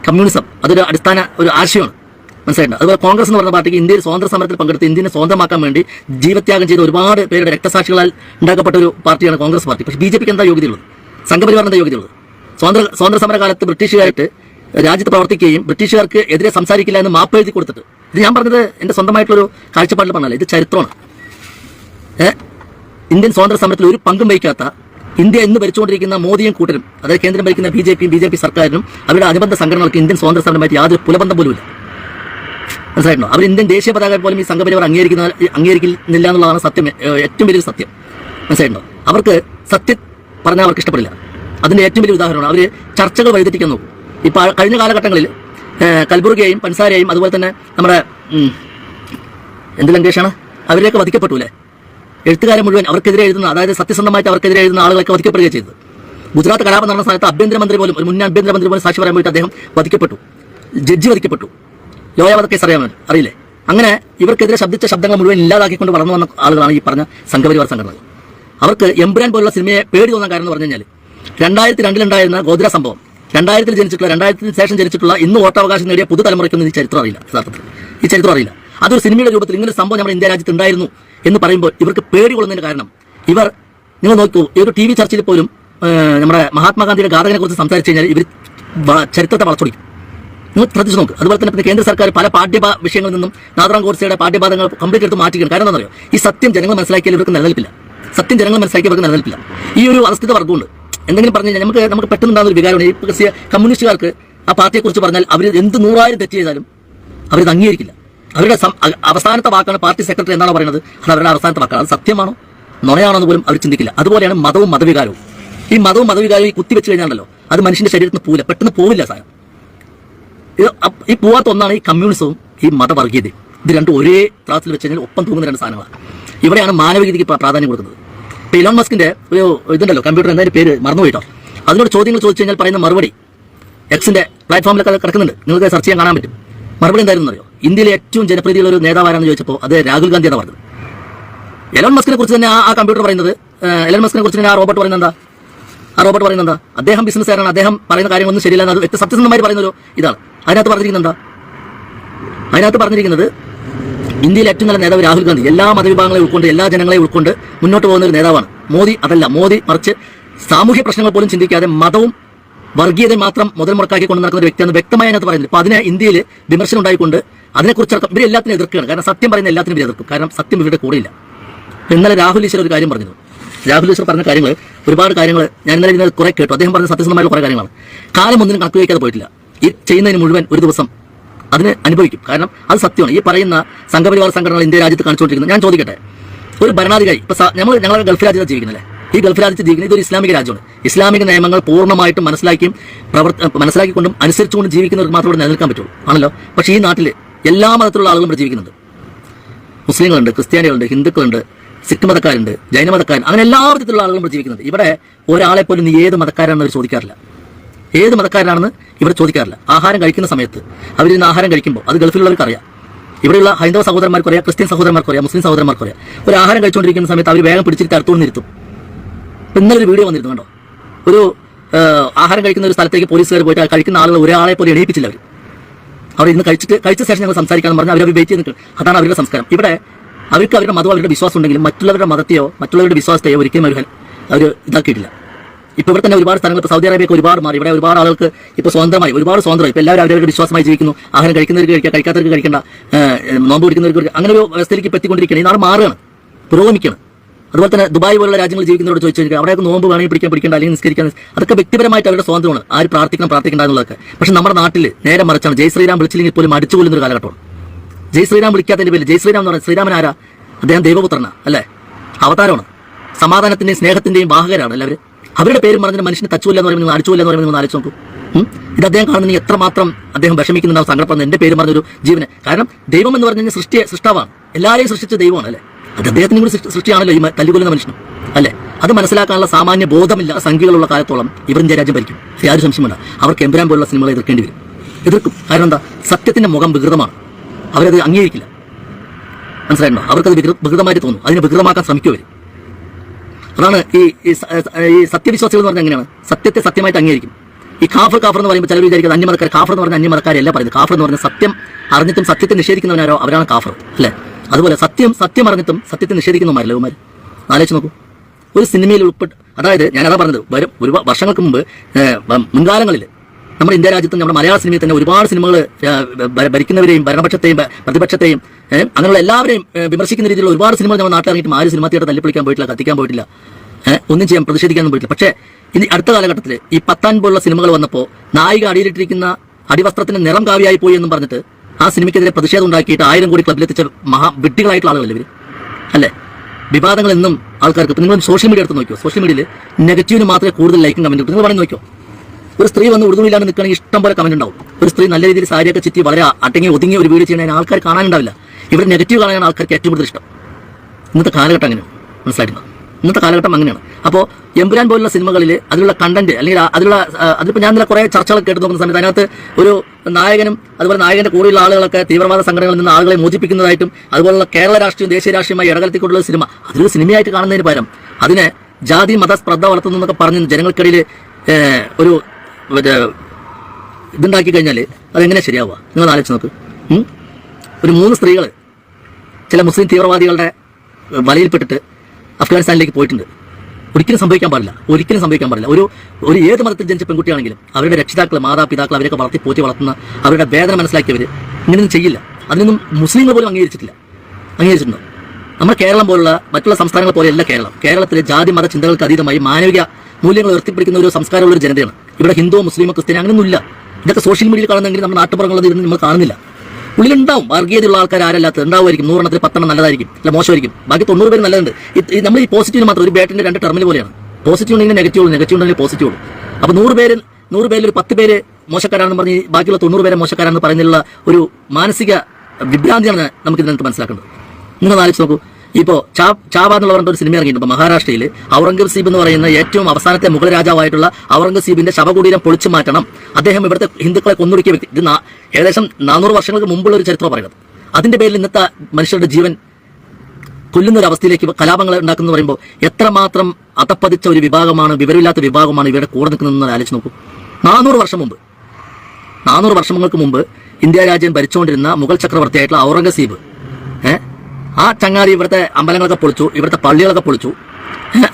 കമ്മ്യൂണിസം അതൊരു അടിസ്ഥാന ഒരു ആശയമാണ്. മനസ്സിലായിട്ടുണ്ട്? അതുപോലെ കോൺഗ്രസ് എന്ന് പറയുന്ന പാർട്ടിക്ക് ഇന്ത്യയിൽ സ്വാതന്ത്ര്യ സമരത്തിൽ പങ്കെടുത്ത് ഇന്ത്യനെ സ്വന്തമാക്കാൻ വേണ്ടി ജീവത്യാഗം ചെയ്ത ഒരുപാട് പേരുടെ രക്തസാക്ഷികളാൽ ഉണ്ടാക്കപ്പെട്ട ഒരു പാർട്ടിയാണ് കോൺഗ്രസ് പാർട്ടി. പക്ഷേ ബി ജെ പിക്ക് എന്താ യോഗ്യതയുള്ളത്? സംഘപരിവാറിന് എന്താ യോഗ്യതയുള്ളത്? സ്വാതന്ത്ര്യ സ്വാതന്ത്ര്യ സമരകാലത്ത് ബ്രിട്ടീഷുകാരായിട്ട് രാജ്യത്ത് പ്രവർത്തിക്കുകയും ബ്രിട്ടീഷുകാർക്ക് എതിരെ സംസാരിക്കില്ല എന്ന് മാപ്പ് എഴുതി കൊടുത്തിട്ട് ഇത് ഞാൻ പറഞ്ഞത് എന്റെ സ്വന്തമായിട്ടുള്ളൊരു കാഴ്ചപ്പാടിൽ പറഞ്ഞല്ല ഇത് ചരിത്രമാണ്. ഏഹ് ഇന്ത്യൻ സ്വാതന്ത്ര്യ സമരത്തിൽ ഒരു പങ്കും വഹിക്കാത്ത ഇന്ത്യ ഇന്ന് ഭരിച്ചുകൊണ്ടിരിക്കുന്ന മോദിയും കൂട്ടരും അതായത് കേന്ദ്രം ഭരിക്കുന്ന ബി ജെ പിയും ബി ജെ പി സർക്കാരിനും അവരുടെ അനുബന്ധ സംഘടനകൾക്ക് ഇന്ത്യൻ സ്വാതന്ത്ര്യ സമരമായിട്ട് യാതൊരു പുലബന്ധം ഇല്ല. മനസ്സിലായിട്ടുണ്ടോ? അവർ ഇന്ത്യൻ ദേശീയ പതാക പോലും ഈ സംഘപരിവർ അംഗീകരിക്കുന്ന അംഗീകരിക്കുന്നില്ല എന്നുള്ളതാണ് സത്യം ഏറ്റവും വലിയ സത്യം. മനസ്സിലായിട്ടുണ്ടോ? അവർക്ക് സത്യം പറഞ്ഞാൽ അവർക്ക് ഇഷ്ടപ്പെടില്ല. അതിന്റെ ഏറ്റവും വലിയ ഉദാഹരണമാണ് അവർ ചർച്ചകൾ വഴിതെറ്റിക്കാൻ നോക്കും. ഇപ്പൊ കഴിഞ്ഞ കാലഘട്ടങ്ങളിൽ കൽബുർഗയെയും പൻസാരയെയും അതുപോലെ തന്നെ നമ്മുടെ എന്ത് ലങ്കേഷാണ്? അവരെയൊക്കെ വധിക്കപ്പെട്ടു അല്ലേ എഴുത്തുകാരെ മുഴുവൻ അവർക്കെതിരെ എഴുതുന്ന അതായത് സത്യസന്ധമായിട്ട് അവർക്കെതിരെ എഴുതുന്ന ആളുകളൊക്കെ വധിക്കപ്പെടുകയും ചെയ്തത് ഗുജറാത്ത് കലാപം നടന്ന സമയത്ത് ആഭ്യന്തരമന്ത്രി പോലും ഒരു മുൻ ആഭ്യന്തരമന്ത്രി പോലും സാക്ഷി പറയാൻ പോയിട്ട് അദ്ദേഹം വധിക്കപ്പെട്ടു. ജഡ്ജി വധിക്കപ്പെട്ടു. ലോയാവത കേസ് അറിയാമോ? അറിയില്ലേ? അങ്ങനെ ഇവർക്കെതിരെ ശബ്ദിച്ച ശബ്ദങ്ങൾ മുഴുവൻ ഇല്ലാതാക്കിക്കൊണ്ട് വളർന്നു വന്ന ആളുകളാണ് ഈ പറഞ്ഞ സംഘപരിവാർ സംഘടനകൾ. അവർക്ക് എംബ്രാൻ പോലുള്ള സിനിമയെ പേടി തോന്നാൻ കാരണം എന്ന് പറഞ്ഞു കഴിഞ്ഞാൽ രണ്ടായിരത്തി രണ്ടിലുണ്ടായിരുന്ന ഗോദ്ര സംഭവം. രണ്ടായിരത്തിൽ ജനിച്ചിട്ടുള്ള രണ്ടായിരത്തിന് ശേഷം ജനിച്ചിട്ടുള്ള ഇന്ന് വോട്ടവകാശം നേടിയ പുതുതലമുറയ്ക്കൊന്നും ഈ ചരിത്രം അറിയില്ല യഥാർത്ഥത്തിൽ. ഈ ചരിത്രം അറിയില്ല. അതൊരു സിനിമയുടെ രൂപത്തിൽ ഇങ്ങനെ സംഭവം നമ്മുടെ ഇന്ത്യ രാജ്യത്ത് ഉണ്ടായിരുന്നു എന്ന് പറയുമ്പോൾ ഇവർക്ക് പേടി കൊള്ളുന്നതിന് കാരണം ഇവർ നിങ്ങൾ നോക്കൂ ഈ ഒരു ടി വി ചർച്ചയിൽ പോലും നമ്മുടെ മഹാത്മാഗാന്ധിയുടെ ഘാതകനെ കുറിച്ച് സംസാരിച്ചു കഴിഞ്ഞാൽ ഇവർ ചരിത്രത്തെ വളച്ചൊടിക്കും. നിങ്ങൾ ശ്രദ്ധിച്ചു നോക്ക്. അതുപോലെ തന്നെ പിന്നെ കേന്ദ്ര സർക്കാർ പല പാഠ്യ വിഷയങ്ങളിൽ നിന്നും നാദറാം ഗോഡ്സെയുടെ പാഠ്യപാഠങ്ങൾ കംപ്ലീറ്റ് എടുത്ത് മാറ്റിക്കണം കാരണം എന്താ പറയുക ഈ സത്യം ജനങ്ങൾ മനസ്സിലാക്കിയാൽ ഇവർക്ക് നിലനിൽപ്പില്ല. സത്യം ജനങ്ങൾ മനസ്സിലാക്കിയാൽ ഇവർക്ക് നിലനിൽപ്പില്ല. ഈ ഒരു അവസ്ഥിത വർഗമുണ്ട്. എന്തെങ്കിലും പറഞ്ഞു കഴിഞ്ഞാൽ നമുക്ക് നമുക്ക് പെട്ടെന്നുണ്ടാകുന്ന ഒരു വികാരമാണ്. പക്ഷേ കമ്മ്യൂണിസ്റ്റുകാർക്ക് ആ പാർട്ടിയെക്കുറിച്ച് പറഞ്ഞാൽ അവർ എന്ത് നൂറായിരം തെറ്റ് ചെയ്താലും അവരത് അംഗീകരിക്കില്ല. അവരുടെ അവസാനത്തെ വാക്കാണ് പാർട്ടി സെക്രട്ടറി എന്നാണ് പറയുന്നത്? അത് അവരുടെ അവസാനത്തെ വാക്കാണ്. അത് സത്യമാണോ? നുണയാണോ എന്ന് പോലും അവർ ചിന്തിക്കില്ല. അതുപോലെയാണ് മതവും മതവികാരവും. ഈ മതവും മതവികാരവും ഈ കുത്തിവെച്ച് കഴിഞ്ഞാണല്ലോ അത് മനുഷ്യന്റെ ശരീരത്തിന് പോവില്ല. പെട്ടെന്ന് പോവില്ല സാധനം ഈ പോവാത്ത ഒന്നാണ് ഈ കമ്മ്യൂണിസവും ഈ മതവർഗീയതയും. ഇത് രണ്ടും ഒരേ ത്രാസിൽ വെച്ച് കഴിഞ്ഞാൽ ഒപ്പം തൂങ്ങുന്ന രണ്ട് സാധനങ്ങളാണ്. ഇവിടെയാണ് മാനവികതയ്ക്ക് പ്രാധാന്യം കൊടുക്കുന്നത്. ഇപ്പൊ ഇലോൺ മസ്കിന്റെ ഒരു ഇതുണ്ടല്ലോ കമ്പ്യൂട്ടർ എന്തായാലും പേര്? മറന്നുപോയിട്ടോ? അതിനോട് ചോദ്യങ്ങൾ ചോദിച്ചു കഴിഞ്ഞാൽ പറയുന്ന മറുപടി എക്സിന്റെ പ്ലാറ്റ്ഫോമിലൊക്കെ കിടക്കുന്നുണ്ട്. നിങ്ങൾക്ക് സെർച്ച് ചെയ്യാൻ കാണാൻ പറ്റും. മറുപടി എന്തായിരുന്നു അറിയോ ഇന്ത്യയിലെ ഏറ്റവും ജനപ്രീതിയുള്ള ഒരു നേതാവാരാണെന്ന് ചോദിച്ചപ്പോൾ അത് രാഹുൽ ഗാന്ധി ഗാന്ധിയാണ് പറഞ്ഞത്. എലോൺ മസ്കിനെ കുറിച്ച് തന്നെ ആ കമ്പ്യൂട്ടർ പറയുന്നത് എലോൺ മസ്കിനെ കുറിച്ച് തന്നെ ആ റോബോട്ട് പറയുന്നത് എന്താ? ആ റോബോട്ട് പറയുന്നത് എന്താ? അദ്ദേഹം ബിസിനസ്സുകാരാണ് അദ്ദേഹം പറയുന്ന കാര്യങ്ങളൊന്നും ശരിയല്ല എന്ന് അത് സത്യസന്ധമായി പറയുന്ന ഒരു ഇതാണ്. അതിനകത്ത് പറഞ്ഞിരിക്കുന്നത് എന്താ? അതിനകത്ത് പറഞ്ഞിരിക്കുന്നത് ഇന്ത്യയിലെ ഏറ്റവും നല്ല നേതാവ് രാഹുൽ ഗാന്ധി. എല്ലാ മതവിഭാഗങ്ങളെയും ഉൾക്കൊണ്ട് എല്ലാ ജനങ്ങളെയും ഉൾക്കൊണ്ട് മുന്നോട്ട് പോകുന്ന ഒരു നേതാവാണ്. മോദി അതല്ല മോദി മറിച്ച് സാമൂഹ്യ പ്രശ്നങ്ങൾ പോലും ചിന്തിക്കാതെ മതവും വർഗീയതയും മാത്രം മുതൽ മുടക്കാക്കി കൊണ്ട് നടക്കുന്ന ഒരു വ്യക്തിയാണ് വ്യക്തമായി അതിനകത്ത് പറയുന്നത് അപ്പോൾ അതിനെ ഇന്ത്യയിൽ വിമർശനം ഉണ്ടായിക്കൊണ്ട് അതിനെക്കുറിച്ച് ഇവർ എല്ലാത്തിനും എതിർക്കുകയാണ്. കാരണം സത്യം പറയുന്ന എല്ലാത്തിനും എതിർക്കും. കാരണം സത്യം ഇവരുടെ കൂടെയില്ല ഇന്നലെ രാഹുൽ ഈശ്വർ ഒരു കാര്യം പറഞ്ഞു. രാഹുൽ ഈശ്വർ പറഞ്ഞ കാര്യങ്ങൾ ഒരുപാട് കാര്യങ്ങൾ ഞാൻ ഇന്നലെ ഇന്നലെ കുറെ കേട്ടു. അദ്ദേഹം പറഞ്ഞ സത്യസന്ധമായ കുറേ കാര്യങ്ങളാണ്. കാലം ഒന്നിനും കണക്ക് വയ്ക്കാതെ പോയിട്ടില്ല. ഈ ചെയ്യുന്നതിന് മുഴുവൻ ഒരു ദിവസം അതിന് അനുഭവിക്കും. കാരണം അത് സത്യമാണ്. ഈ പറയുന്ന സംഘപരിവാർ സംഘടനകൾ ഇന്ത്യ രാജ്യത്ത് കാണിച്ചുകൊണ്ടിരിക്കുന്നത് ഞാൻ ചോദിക്കട്ടെ? ഒരു ഭരണാധികാരി ഇപ്പൊ നമ്മൾ ഞങ്ങൾ ഗൾഫ് രാജ്യത്ത് ജീവിക്കുന്നില്ലേ ഈ ഗൾഫ് രാജ്യത്ത് ജീവിക്കുന്നത് ഇതൊരു ഇസ്ലാമിക രാജ്യമാണ്. ഇസ്ലാമിക നിയമങ്ങൾ പൂർണമായിട്ടും മനസ്സിലാക്കിയും പ്രവർത്ത മനസ്സിലാക്കിക്കൊണ്ടും അനുസരിച്ചുകൊണ്ട് ജീവിക്കുന്നവർ മാത്രമേ നിലനിൽക്കാൻ പറ്റുള്ളൂ. ആണല്ലോ? പക്ഷേ ഈ നാട്ടിൽ എല്ലാ മതത്തിലുള്ള ആളുകളും ഇവിടെ ജീവിക്കുന്നുണ്ട്. മുസ്ലിങ്ങളുണ്ട് ക്രിസ്ത്യാനികളുണ്ട് ഹിന്ദുക്കളുണ്ട് സിഖ് മതക്കാരുണ്ട് ജൈന മതക്കാരുണ്ട്. അങ്ങനെ എല്ലാ വിധത്തിലുള്ള ആളുകളും ഇവിടെ ജീവിക്കുന്നുണ്ട്. ഇവിടെ ഒരാളെ പോലും നീ ഏത് മതക്കാരാണെന്ന് അവർ ചോദിക്കാറില്ല. ഏത് മതക്കാരനാണെന്ന് ഇവർ ചോദിക്കാറില്ല. ആഹാരം കഴിക്കുന്ന സമയത്ത് അവരിന്ന് ആഹാരം കഴിക്കുമ്പോൾ അത് ഗൾഫിലുള്ളവർക്ക് അറിയാം. ഇവിടെയുള്ള ഹൈന്ദവ സഹോദരന്മാർക്ക് അറിയാം ക്രിസ്ത്യൻ സഹോദരന്മാർക്ക് അറിയാം മുസ്ലിം സഹോദരന്മാർക്ക് അറിയാം. ഒരു ആഹാരം കഴിച്ചുകൊണ്ടിരിക്കുന്ന സമയത്ത് അവർ വേഗം പിടിച്ചിട്ട് അടുത്തുകൊണ്ട് നിർത്തും പിന്നെ ഇന്നലെ ഒരു വീഡിയോ വന്നിരുന്നു കണ്ടോ? ഒരു ആഹാരം കഴിക്കുന്ന ഒരു സ്ഥലത്തേക്ക് പോലീസുകാർ പോയിട്ട് കഴിക്കുന്ന ആളുകൾ ഒരാളെ പോലെ എണീപ്പിച്ചില്ല അവർ അവർ ഇന്ന് കഴിച്ചിട്ട് കഴിച്ച ശേഷം ഞങ്ങൾ സംസാരിക്കാൻ പറഞ്ഞാൽ അവർ വെയിറ്റ് ചെയ്ത് അതാണ് അവരുടെ സംസ്കാരം. ഇവിടെ അവർക്ക് അവരുടെ മതവും അവരുടെ വിശ്വാസം ഉണ്ടെങ്കിലും മറ്റുള്ളവരുടെ മതത്തെയോ മറ്റുള്ളവരുടെ വിശ്വാസത്തെയോ ഒരിക്കലും അവർ അവർ ഇതാക്കിയിട്ടില്ല. ഇപ്പൊ ഇവിടെ തന്നെ ഒരുപാട് സ്ഥലങ്ങൾ ഇപ്പോൾ സൗദി അറേബ്യയ്ക്ക് ഒരുപാട് മാറി. ഇവിടെ ഒരുപാട് ആളുകൾക്ക് ഇപ്പോൾ സ്വന്തമായി ഒരുപാട് സ്വന്തമായി ഇപ്പോൾ എല്ലാവരും അവരവരുടെ വിശ്വാസമായി ജീവിക്കുന്നു. ആഹാരം കഴിക്കുന്നവർക്ക് കഴിക്കുക കഴിക്കാത്തവർക്ക് കഴിക്കേണ്ട നോമ്പ് പിടിക്കുന്നവർക്ക് അങ്ങനെ ഒരു അവസ്ഥയിലേക്ക് ഇപ്പോൾ എത്തിക്കൊണ്ടിരിക്കുകയാണ്. ഈ നാട് മാറുകയാണ്. പുരോഗമിക്കുകയാണ്. അതുപോലെ തന്നെ ദുബായ് പോലുള്ള രാജ്യങ്ങൾ ജീവിക്കുന്നവരോട് ചോദിച്ചു കഴിഞ്ഞാൽ അവിടെയൊക്കെ നോമ്പ് വേണമെങ്കിൽ പിടിക്കാൻ പിടിക്കേണ്ട അല്ലെങ്കിൽ നിസ്കരിക്കാൻ അതൊക്കെ വ്യക്തിപരമായിട്ട് അവരുടെ സ്വാതന്ത്ര്യമാണ്. ആര് പ്രാർത്ഥിക്കണം പ്രാർത്ഥിക്കേണ്ട എന്നുള്ളതൊക്കെ. പക്ഷെ നമ്മുടെ നാട്ടിൽ നേരെ മറിച്ചാണ് ജയ് ശ്രീരാം വിളിച്ചില്ലെങ്കിൽ പോലും അടിച്ചു കൊല്ലുന്ന ഒരു കാലഘട്ടമാണ്. ജയ് ശ്രീരാം വിളിക്കാത്തതിന്റെ പേര് ജയ് ശ്രീരാം എന്ന് പറഞ്ഞാൽ ശ്രീരാമൻ ആരാ? അദ്ദേഹം ദൈവപുത്രനാ അല്ലേ? അവതാരമാണ്. സമാധാനത്തിന്റെയും സ്നേഹത്തിന്റെയും വാഹകരാണ് എല്ലാവരും. അവരുടെ പേര് പറഞ്ഞിട്ട് മനുഷ്യനെ തച്ചുമില്ല എന്ന് പറയുമ്പോൾ നിങ്ങൾ അടിച്ചുമില്ല എന്ന് പറയുമ്പോൾ ആലോചിച്ച് നോക്കൂ? ഇത് അദ്ദേഹം കാണുന്നത് എത്രമാത്രം അദ്ദേഹം വിഷമിക്കുന്നുണ്ടാവും സങ്കടപ്പെടുന്ന എന്റെ പേര് പറഞ്ഞൊരു ജീവനെ. കാരണം ദൈവം എന്ന് പറഞ്ഞു കഴിഞ്ഞാൽ സൃഷ്ടി സൃഷ്ടാവാണ്. എല്ലാവരെയും സൃഷ്ടിച്ച ദൈവമാണ് അല്ലേ? അത് അദ്ദേഹത്തിന് കൂടി സൃഷ്ടി- സൃഷ്ടിയാണല്ലോ ഈ തല്ലുകൊല്ലുന്ന മനുഷ്യനും. അല്ലേ? അത് മനസ്സിലാക്കാനുള്ള സാമാന്യ ബോധമില്ല സംഖ്യകളുള്ള കാലത്തോളം ഇവർ ഇന്ത്യ രാജ്യം ഭരിക്കും. യാതൊരു സംശയമുണ്ട് അവർക്ക് എമ്പുരാൻ പോലുള്ള സിനിമകളെ എതിർക്കേണ്ടി വരും. എതിർക്കും. കാരണം എന്താ? സത്യത്തിന്റെ മുഖം വികൃതമാണ്. അവരത് അംഗീകരിക്കില്ല. മനസ്സിലായിട്ടുണ്ടോ? അവർക്കത് വികൃ വികൃതമായിട്ട് തോന്നും. അതിനെ വികൃതമാക്കാൻ ശ്രമിക്കും അതാണ് ഈ ഈ സത്യവിശ്വാസികൾ എന്ന് പറഞ്ഞാൽ എങ്ങനെയാണ്? സത്യത്തെ സത്യമായിട്ട് അംഗീകരിക്കും. ഈ കാഫർ കാഫർ എന്ന് പറയുമ്പോൾ ചിലർ വിചാരിക്കുന്നത് അന്യമതക്കാർ കാഫർ എന്ന് പറഞ്ഞ അന്യമതക്കാരല്ല പറയുന്നത്. കാഫർ എന്ന് പറഞ്ഞ സത്യം അറിഞ്ഞിട്ടും സത്യത്തെ നിഷേധിക്കുന്നവനാരോ അവരാണ് കാഫർ അല്ലേ? അതുപോലെ സത്യം സത്യം അറിഞ്ഞിട്ടും സത്യത്തെ നിഷേധിക്കുന്നവന്മാരല്ലേ ഉമാർ ആലോചിച്ച് നോക്കൂ. ഒരു സിനിമയിൽ ഉൾപ്പെട്ട് അതായത് ഞാൻ അതാ പറഞ്ഞത് വരും ഒരു വർഷങ്ങൾക്ക് മുമ്പ് മുൻകാലങ്ങളിൽ നമ്മുടെ ഇന്ത്യ രാജ്യത്ത് നമ്മുടെ മലയാള സിനിമയിൽ തന്നെ ഒരുപാട് സിനിമകൾ ഭരിക്കുന്നവരെയും ഭരണപക്ഷത്തെയും പ്രതിപക്ഷത്തെയും അങ്ങനെയുള്ള എല്ലാവരെയും വിമർശിക്കുന്ന രീതിയിലുള്ള ഒരുപാട് സിനിമകൾ നമ്മുടെ നാട്ടിലിറങ്ങിയിട്ട് ആര് സിനിമ തിയേറ്റർ തല്ലിപ്പൊളിക്കാൻ പോയിട്ടില്ല കത്തിക്കാൻ പോയിട്ടില്ല. ഒന്നും ചെയ്യാൻ പ്രതിഷേധിക്കാനും പോയിട്ടില്ല. പക്ഷേ ഇനി അടുത്ത കാലഘട്ടത്തിൽ ഈ പത്താൻ പോലുള്ള സിനിമകൾ വന്നപ്പോൾ നായിക അടിയിലിട്ടിരിക്കുന്ന അടിവസ്ത്രത്തിന്റെ നിറം കാവ്യായി പോയി എന്നും പറഞ്ഞിട്ട് ആ സിനിമയ്ക്കെതിരെ പ്രതിഷേധം ഉണ്ടാക്കിയിട്ട് ആയിരം കോടി ക്ലബിലെത്തിച്ച മഹാ വിഡ്ഢികളായിട്ടുള്ള ആളുകളല്ലേ ഇവർ അല്ലേ? വിവാദങ്ങൾ എന്നും ആൾക്കാർക്ക് നിങ്ങൾ സോഷ്യൽ മീഡിയ എടുത്ത് നോക്കിയോ? സോഷ്യൽ മീഡിയയിൽ നെഗറ്റീവിന് മാത്രമേ കൂടുതൽ ലൈക്കും കമന്റ് നിങ്ങൾ പറഞ്ഞു നോക്കിയോ? ഒരു സ്ത്രീ വന്ന് ഉറുദുവില്ലാണ്ട് നിൽക്കണമെങ്കിൽ ഇഷ്ടം പോലെ കമന്റ് ഉണ്ടാവും. ഒരു സ്ത്രീ നല്ല രീതിയിൽ സാരിയൊക്കെ ചുറ്റി വളരെ അടങ്ങി ഒതുങ്ങി ഒരു വീട് ചെയ്യുന്നതിന് ആൾക്കാർ കാണാനുണ്ടാവില്ല. ഇവർ നെഗറ്റീവ് കാണാനാണ് ആൾക്കാർക്ക് ഏറ്റവും കൂടുതൽ ഇഷ്ടം. ഇന്നത്തെ കാലഘട്ടം അങ്ങനെയാണ്. മനസ്സിലായിട്ടുണ്ടോ? ഇന്നത്തെ കാലഘട്ടം അങ്ങനെയാണ്. അപ്പോൾ എമ്പുരാൻ പോലുള്ള സിനിമകളിൽ അതിലുള്ള കണ്ടന്റ് അല്ലെങ്കിൽ അതിലുള്ള അതിപ്പോൾ ഞാൻ ഇന്നലെ കുറേ ചർച്ചകൾ കേട്ട് നോക്കുന്ന സമയത്ത് അതിനകത്ത് ഒരു നായകനും അതുപോലെ നായകന്റെ കൂടെയുള്ള ആളുകളൊക്കെ തീവ്രവാദ സംഘടനകളിൽ നിന്ന് ആളുകളെ മോചിപ്പിക്കുന്നതായിട്ടും അതുപോലുള്ള കേരള രാഷ്ട്രീയം ദേശീയ രാഷ്ട്രീയമായി ഇടകലത്തിക്കൊണ്ടുള്ള സിനിമ. അതൊരു സിനിമയായിട്ട് കാണുന്നതിന് പകരം അതിനെ ജാതി മത സ്പ്രദ്ധ വളർത്തുന്നു എന്നൊക്കെ പറഞ്ഞ് ജനങ്ങൾക്കിടയിൽ ഒരു മറ്റേ ഇതുണ്ടാക്കി കഴിഞ്ഞാൽ അതെങ്ങനെ ശരിയാവുക? നിങ്ങൾ ആലോചിച്ച് നോക്ക്. ഒരു മൂന്ന് സ്ത്രീകൾ ചില മുസ്ലിം തീവ്രവാദികളുടെ വലയിൽപ്പെട്ടിട്ട് അഫ്ഗാനിസ്ഥാനിലേക്ക് പോയിട്ടുണ്ട്. ഒരിക്കലും സംഭവിക്കാൻ പാടില്ല. ഒരിക്കലും സംഭവിക്കാൻ പാടില്ല. ഒരു ഒരു ഏത് മതത്തിൽ ജനിച്ച പെൺകുട്ടിയാണെങ്കിലും അവരുടെ രക്ഷിതാക്കൾ മാതാപിതാക്കൾ അവരൊക്കെ വളർത്തി പോറ്റി വളർത്തുന്ന അവരുടെ വേദന മനസ്സിലാക്കിയവർ ഇങ്ങനെയൊന്നും ചെയ്യില്ല. അതിനൊന്നും മുസ്ലിങ്ങൾ പോലും അംഗീകരിച്ചിട്ടില്ല. അംഗീകരിച്ചിട്ടുണ്ടോ? നമ്മുടെ കേരളം പോലുള്ള മറ്റുള്ള സംസ്ഥാനങ്ങൾ പോലെയല്ല കേരളം. കേരളത്തിലെ ജാതി മത ചിന്തകൾക്ക് അതീതമായി മാനവിക മൂല്യങ്ങൾ ഉയർത്തിപ്പിടിക്കുന്ന ഒരു സംസ്കാരമുള്ള ഒരു ജനതയാണ് ഇവിടെ ഹിന്ദുവോ മുസ്ലിമോ ക്രിസ്ത്യനോ അങ്ങനെയൊന്നുമില്ല ഇതൊക്കെ സോഷ്യൽ മീഡിയയിൽ കാണുന്നെങ്കിൽ നമ്മുടെ നാട്ടുപുറങ്ങളിൽ ഇരുന്ന് നമ്മൾ കാണുന്നില്ല. ഉള്ളിലുണ്ടാവും. വർഗീയതയുള്ള ആൾക്കാർ ആരല്ലാത്ത ഉണ്ടാവുമായിരിക്കും നൂറെണ്ണത്തിൽ പത്തെണ്ണം നല്ലതായിരിക്കും. അല്ല മോശമായിരിക്കും. ബാക്കി തൊണ്ണൂറ് പേര് നല്ലതുണ്ട്. നമ്മൾ ഈ പോസിറ്റീവ് മാത്രം ഒരു ബാറ്റിന്റെ രണ്ട് ടെർമിൽ പോലെയാണ്. പോസിറ്റീവ് ഉണ്ടെങ്കിൽ നെഗറ്റീവ് ഉള്ളൂ. നെഗറ്റീവ് ഉണ്ടെങ്കിൽ പോസിറ്റീവ് ഉള്ളൂ. അപ്പോൾ നൂറ് പേര് നൂറ് പേരിൽ ഒരു പത്ത് പേര് മോശക്കാരാണെന്ന് പറഞ്ഞ് ബാക്കിയുള്ള തൊണ്ണൂറ് പേരെ മോശക്കാരാണെന്ന് പറയുന്നതിലുള്ള ഒരു മാനസിക വിഭ്രാന്തിയാണ് നമുക്ക് ഇതിനകത്ത് മനസ്സിലാക്കേണ്ടത് നിങ്ങൾ ആലോചിച്ച് നോക്കൂ. ഇപ്പോൾ ചാ എന്ന് എന്നുള്ള പറഞ്ഞ ഒരു സിനിമ ഇറങ്ങിയിട്ടുണ്ട്. മഹാരാഷ്ട്രയിൽ ഔറംഗസീബ് എന്ന് പറയുന്ന ഏറ്റവും അവസാനത്തെ മുഗൾ രാജാവായിട്ടുള്ള ഔറംഗസീബിന്റെ ശവകുടീരം പൊളിച്ചു മാറ്റണം. അദ്ദേഹം ഇവിടുത്തെ ഹിന്ദുക്കളെ കൊന്നൊടുക്കിയ വ്യക്തി. ഇത് ഏകദേശം നാനൂറ് വർഷങ്ങൾക്ക് മുമ്പുള്ള ഒരു ചരിത്രം പറയുന്നത്. അതിന്റെ പേരിൽ ഇന്നത്തെ മനുഷ്യരുടെ ജീവൻ കൊല്ലുന്ന ഒരു അവസ്ഥയിലേക്ക് കലാപങ്ങൾ ഉണ്ടാക്കുന്നു പറയുമ്പോൾ എത്രമാത്രം അതപ്പതിച്ച ഒരു വിഭാഗമാണ് വിവരമില്ലാത്ത വിഭാഗമാണ് ഇവരുടെ കൂടെ നിൽക്കുന്നതെന്ന് ആലോചിച്ച് നോക്കൂ. നാനൂറ് വർഷം മുമ്പ് നാനൂറ് വർഷങ്ങൾക്ക് മുമ്പ് ഇന്ത്യ രാജ്യം ഭരിച്ചുകൊണ്ടിരുന്ന മുഗൾ ചക്രവർത്തിയായിട്ടുള്ള ഔറംഗസീബ് ഏ ആ ചങ്ങാതി ഇവിടുത്തെ അമ്പലങ്ങളൊക്കെ പൊളിച്ചു ഇവിടുത്തെ പള്ളികളൊക്കെ പൊളിച്ചു.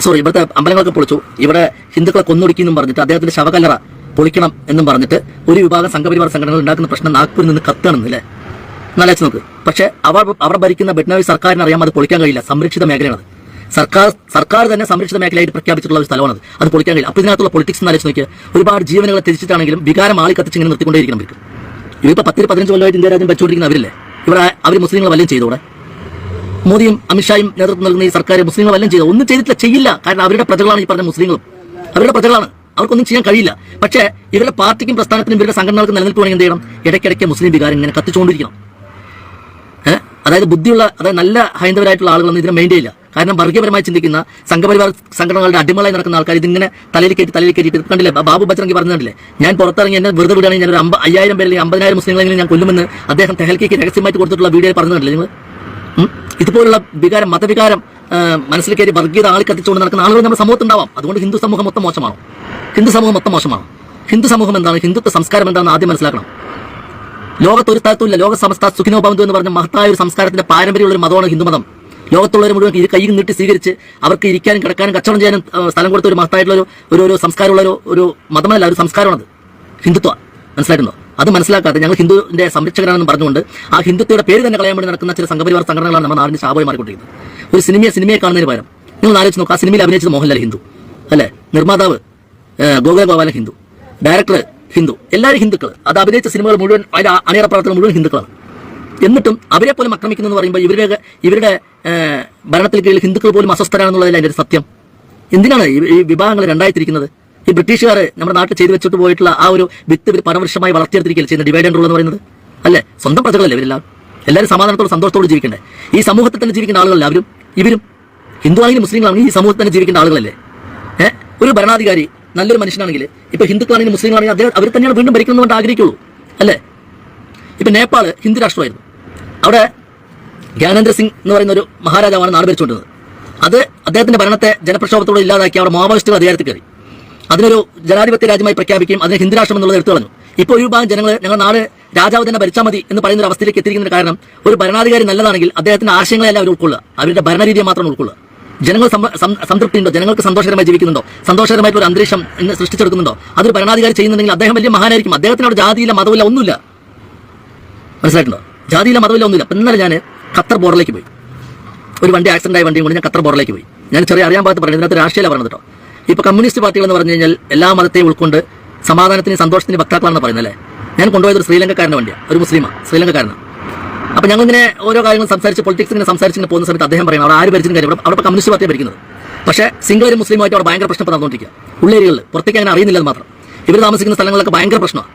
സോറി ഇവിടുത്തെ അമ്പലങ്ങളൊക്കെ പൊളിച്ചു. ഇവിടെ ഹിന്ദുക്കളെ കൊന്നൊടുക്കി എന്നും പറഞ്ഞിട്ട് അദ്ദേഹത്തിന്റെ ശവകല്ലറ പൊളിക്കണം എന്നും പറഞ്ഞിട്ട് ഒരു വിഭാഗം സംഘപരിവാർ സംഘടനകൾ ഉണ്ടാക്കുന്ന പ്രശ്നം നാഗ്പൂരിൽ നിന്ന് കത്താണെന്നില്ലേ എന്നാലോചിച്ച് നോക്ക്. പക്ഷെ അവർ അവർ ഭരിക്കുന്ന ബെഡ്നാവി സർക്കാരിന് അറിയാം അത് പൊളിക്കാൻ കഴിയില്ല. സംരക്ഷിത മേഖലയാണ് സർക്കാർ സർക്കാർ തന്നെ സംരക്ഷിത മേഖലയായിട്ട് പ്രഖ്യാപിച്ചിട്ടുള്ള ഒരു സ്ഥലമാണ് അത് പൊളിക്കാൻ കഴിയില്ല. അപ്പോൾ ഇതിനകത്തുള്ള പൊളിറ്റിക്സ് എന്നാലോചിച്ച് നോക്കിയാൽ ഒരുപാട് ജീവനുകളെ തിരിച്ചിട്ടാണെങ്കിലും വികാരം ആളി കത്തിച്ച് ഇങ്ങനെ നിർത്തിക്കൊണ്ടേയിരിക്കണം അവർക്ക് ഇവരിപ്പോൾ പത്തിൽ പതിനഞ്ച് കൊല്ലമായിട്ട് ഇന്ത്യ രാജ്യം ഭരിച്ചുകൊണ്ടിരിക്കുന്ന അവരില്ലേ? ഇവിടെ അവർ മുസ്ലിങ്ങൾ വല്ലതും ചെയ്തോടെ? മോദിയും അമിത്ഷായും നേതൃത്വം നൽകുന്ന ഈ സർക്കാർ മുസ്ലിങ്ങൾ വല്ലതും ചെയ്തു. ഒന്നും ചെയ്തിട്ടില്ല ചെയ്യില്ല. കാരണം അവരുടെ പ്രജകളാണ് ഈ പറഞ്ഞ മുസ്ലിങ്ങളും. അവരുടെ പ്രജകളാണ്. അവർക്കൊന്നും ചെയ്യാൻ കഴിയില്ല. പക്ഷേ ഇവരുടെ പാർട്ടിക്കും പ്രസ്ഥാനത്തിനും ഇവരുടെ സംഘടനകൾക്ക് നിലനിൽക്കുകയാണെങ്കിൽ എന്ത് ചെയ്യണം? ഇടയ്ക്കിടയ്ക്ക് മുസ്ലിം വികാരം ഇങ്ങനെ കത്തിച്ചുകൊണ്ടിരിക്കണം? അതായത് ബുദ്ധിയുള്ള അതായത് നല്ല ഹൈന്ദവരായിട്ടുള്ള ആളുകളൊന്നും ഇതിനെ മെയിന്റെയിൻ ചെയ്യില്ല. കാരണം വർഗീയപരമായി ചിന്തിക്കുന്ന സംഘപരിവാർ സംഘടനകളുടെ അടിമകളായി നടക്കുന്ന ആൾക്കാർ ഇതിങ്ങനെ തലയിൽ കയറ്റി തലയിൽ കയറ്റിയിട്ട് കണ്ടില്ലേ? ബാബു ബജ്രംഗി പറഞ്ഞിട്ടില്ലേ ഞാൻ പുറത്തിറങ്ങി എന്നെ വെറുതെ വിടുകയാണെങ്കിൽ ഞാൻ ഒരു അമ്പ അയ്യായിരം പേരിൽ അമ്പതിനായിരം മുസ്ലിങ്ങളെങ്കിലും ഞാൻ കൊല്ലുമെന്ന് അദ്ദേഹം തെഹൽക്കേക്ക് രഹസ്യമായിട്ട് കൊടുത്തിട്ടുള്ള വീഡിയോയിൽ പറഞ്ഞിട്ടില്ലേ നിങ്ങൾ? ഇതുപോലുള്ള വികാരം മതവികാരം മനസ്സിൽ കയറി വർഗീയത ആളി കത്തിച്ചുകൊണ്ട് നടക്കുന്ന ആളുകൾ നമ്മുടെ സമൂഹത്തുണ്ടാവാം. അതുകൊണ്ട് ഹിന്ദു സമൂഹം മൊത്തം മോശമാണോ ഹിന്ദു സമൂഹം മൊത്തം മോശമാണോ ഹിന്ദു സമൂഹം എന്താണ്? ഹിന്ദുത്വ സംസ്കാരം എന്താണെന്ന് ആദ്യം മനസ്സിലാക്കണം. ലോകത്ത് ഒരു സ്ഥലത്തുമില്ല ലോക സമസ്ത സുഖിനോ ഭവന്തു എന്ന് പറഞ്ഞ മഹത്തായ ഒരു സംസ്കാരത്തിന്റെ പാരമ്പര്യമുള്ള ഒരു മതമാണ് ഹിന്ദുമതം ലോകത്തുള്ളവർ മുഴുവൻ ഇത് കൈ നീട്ടി സ്വീകരിച്ച് അവർക്ക് ഇരിക്കാനും കിടക്കാനും കച്ചവടം ചെയ്യാനും സ്ഥലം കൊടുത്ത ഒരു മഹത്തായിട്ടുള്ള ഒരു ഒരു സംസ്കാരമുള്ള ഒരു ഒരു മതമല്ല ഒരു സംസ്കാരമാണത്. ഹിന്ദുത്വ. മനസ്സിലായിട്ടുണ്ടോ? അത് മനസ്സിലാക്കാതെ ഞങ്ങൾ ഹിന്ദുവിന്റെ സംരക്ഷകരാണെന്ന് പറഞ്ഞുകൊണ്ട് ആ ഹിന്ദുത്വയുടെ പേര് തന്നെ കളയാൻ വേണ്ടി നടക്കുന്ന ചില സംഘപരിവാർ സംഘടനകളാണ് നമ്മുടെ നാടിന്റെ ശാപമായി മാറിക്കൊണ്ടിരിക്കുന്നത്. ഒരു സിനിമയെ സിനിമയെ കാണുന്നതിന് പകരം നിങ്ങൾ ആലോചിച്ച് നോക്കുക ആ സിനിമയിൽ അഭിനയിച്ചത് മോഹൻലാൽ ഹിന്ദു അല്ലേ? നിർമ്മാതാവ് ഗോകുല ഗോപാലൻ ഹിന്ദു ഡയറക്ടർ ഹിന്ദു എല്ലാവരും ഹിന്ദുക്കൾ അത് അഭിനയിച്ച സിനിമകൾ മുഴുവൻ അതിന്റെ ആ- അണിയറ പ്രവർത്തനം മുഴുവൻ ഹിന്ദുക്കളാണ്. എന്നിട്ടും അവരെ പോലും ആക്രമിക്കുന്നു എന്ന് പറയുമ്പോൾ ഇവരുടെ ഇവരുടെ ഭരണത്തിൽ കീഴിൽ ഹിന്ദുക്കൾ പോലും അസ്വസ്ഥരാണെന്നുള്ളതല്ല എന്റെ സത്യം? എന്തിനാണ് ഈ- വിഭാഗങ്ങൾ രണ്ടായിത്തിരിക്കുന്നത്? ഈ ബ്രിട്ടീഷുകാരെ നമ്മുടെ നാട്ടിൽ ചെയ്തു വെച്ചിട്ട് പോയിട്ടുള്ള ആ ഒരു വിത്ത് ഇവർ പരവൃക്ഷമായി വളർത്തിയെടുത്തിരിക്കുകയല്ലേ ചെയ്യുന്ന ഡിവൈഡ് ആൻഡ് റൂൾ എന്ന് പറയുന്നത്? അല്ലേ? സ്വന്തം പ്രജകളല്ലേ ഇവരെല്ലാം? എല്ലാവരും സമാധാനത്തോടെ സന്തോഷത്തോടെ ജീവിക്കണ്ടേ? ഈ സമൂഹത്തിൽ തന്നെ ജീവിക്കുന്ന ആളുകളല്ല അവരും? ഇവരും? ഹിന്ദു ആണെങ്കിലും മുസ്ലിങ്ങളാണെങ്കിലും ഈ സമൂഹത്തിൽ തന്നെ ജീവിക്കേണ്ട ആളുകളല്ലേ? ഏഹ് ഒരു ഭരണാധികാരി നല്ലൊരു മനുഷ്യനാണെങ്കിൽ ഇപ്പൊ ഹിന്ദുക്കളാണെങ്കിലും മുസ്ലിങ്ങളാണെങ്കിൽ അദ്ദേഹം അവർ തന്നെയാണ് വീണ്ടും ഭരിക്കുന്നതുകൊണ്ട് ആഗ്രഹിക്കുള്ളൂ. അല്ലേ? ഇപ്പൊ നേപ്പാൾ ഹിന്ദു രാഷ്ട്രമായിരുന്നു. അവിടെ ജ്ഞാനേന്ദ്ര സിംഗ് എന്ന് പറയുന്ന ഒരു മഹാരാജാവാണ് നാട് ഭരിച്ചുകൊണ്ടിരുന്നത്. അത് അദ്ദേഹത്തിന്റെ ഭരണത്തെ ജനപ്രക്ഷോഭത്തോടെ ഇല്ലാതാക്കി അവിടെ മാവോയിസ്റ്റുകൾ അധികാരത്തിൽ കയറി. അതിനൊരു ജനാധിപത്യ രാജ്യമായി പ്രഖ്യാപിക്കുകയും അതിനെ ഹിന്ദുരാഷ്ട്രം എന്നുള്ളത് എടുത്തു കളഞ്ഞു. ഇപ്പോൾ ഒരു വിഭാഗം ജനങ്ങൾ ഞങ്ങൾ നാട് രാജാവ് തന്നെ ഭരിച്ചാൽ മതി എന്ന് പറയുന്ന ഒരു അവസ്ഥയിലേക്ക് എത്തിയിരിക്കുന്ന കാരണം ഒരു ഭരണാധികാരി നല്ലതാണെങ്കിൽ അദ്ദേഹത്തിന്റെ ആശയങ്ങളെല്ലാം അവർ ഉൾക്കൊള്ളുക. അവരുടെ ഭരണരീതിയെ മാത്രം ഉൾക്കൊള്ളുക. ജനങ്ങൾ സംതൃപ്തിയുണ്ടോ? ജനങ്ങൾക്ക് സന്തോഷകരമായി ജീവിക്കുന്നുണ്ടോ? സന്തോഷകരമായിട്ട് ഒരു അന്തരീക്ഷം ഇന്ന് സൃഷ്ടിച്ചെടുക്കുന്നുണ്ടോ? അതൊരു ഭരണാധികാരി ചെയ്യുന്നുണ്ടെങ്കിൽ അദ്ദേഹം വലിയ മഹാനായിരിക്കും. അദ്ദേഹത്തിന് അവിടെ ജാതിയില്ല മതമില്ല ഒന്നുമില്ല. മനസ്സിലായിട്ടുണ്ടോ? ജാതിയില്ല മതമില്ല ഒന്നുമില്ല. അപ്പം ഇന്നലെ ഞാൻ ഖത്തർ ബോർഡിലേക്ക് പോയി. ഒരു വണ്ടി ആക്സിഡന്റ് ആയ വണ്ടിയും കൊണ്ട് ഞാൻ ഖത്തർ ബോർഡിലേക്ക് പോയി. ഞാൻ ചെറിയ അറിയാൻ പാകത്ത് പറയുന്നത് ഇതിനകത്ത് രാഷ്ട്രീയ പറഞ്ഞത് കേട്ടോ. ഇപ്പൊ കമ്മ്യൂണിസ്റ്റ് പാർട്ടികൾ എന്ന് പറഞ്ഞു കഴിഞ്ഞാൽ എല്ലാ മതത്തെയും ഉൾക്കൊണ്ട് സമാധാനത്തിന് സന്തോഷത്തിന് വക്താക്കളാണെന്ന് പറയുന്നത് അല്ലേ? ഞാൻ കൊണ്ടുപോയത് ഒരു ശ്രീലങ്കക്കാരന്റെ വണ്ടിയാണ് ഒരു മുസ്ലിമാണ് ശ്രീലങ്കക്കാരനാണ് അപ്പൊ ഞങ്ങൾ ഇങ്ങനെ ഓരോ കാര്യങ്ങളും സംസാരിച്ച് പൊളിറ്റിക്സ് ഇങ്ങനെ സംസാരിച്ച് പോകുന്ന സമയത്ത് അദ്ദേഹം പറയുന്നത് അവിടെ ആര് ഭരിച്ചിട്ടും കാര്യം അവിടെ കമ്മ്യൂണിസ്റ്റ് പാർട്ടി ഭരിക്കുന്നത്. പക്ഷേ സിംഗിൾ ഒരു മുസ്ലിമായിട്ട് അവിടെ ഭയങ്കര പ്രശ്നം നടന്നുകൊണ്ടിരിക്കുക. ഉള്ളേരികളിൽ പുറത്തേക്ക് അങ്ങനെ അറിയുന്നില്ലെന്ന് മാത്രം. ഇവർ താമസിക്കുന്ന സ്ഥലങ്ങളൊക്കെ ഭയങ്കര പ്രശ്നമാണ്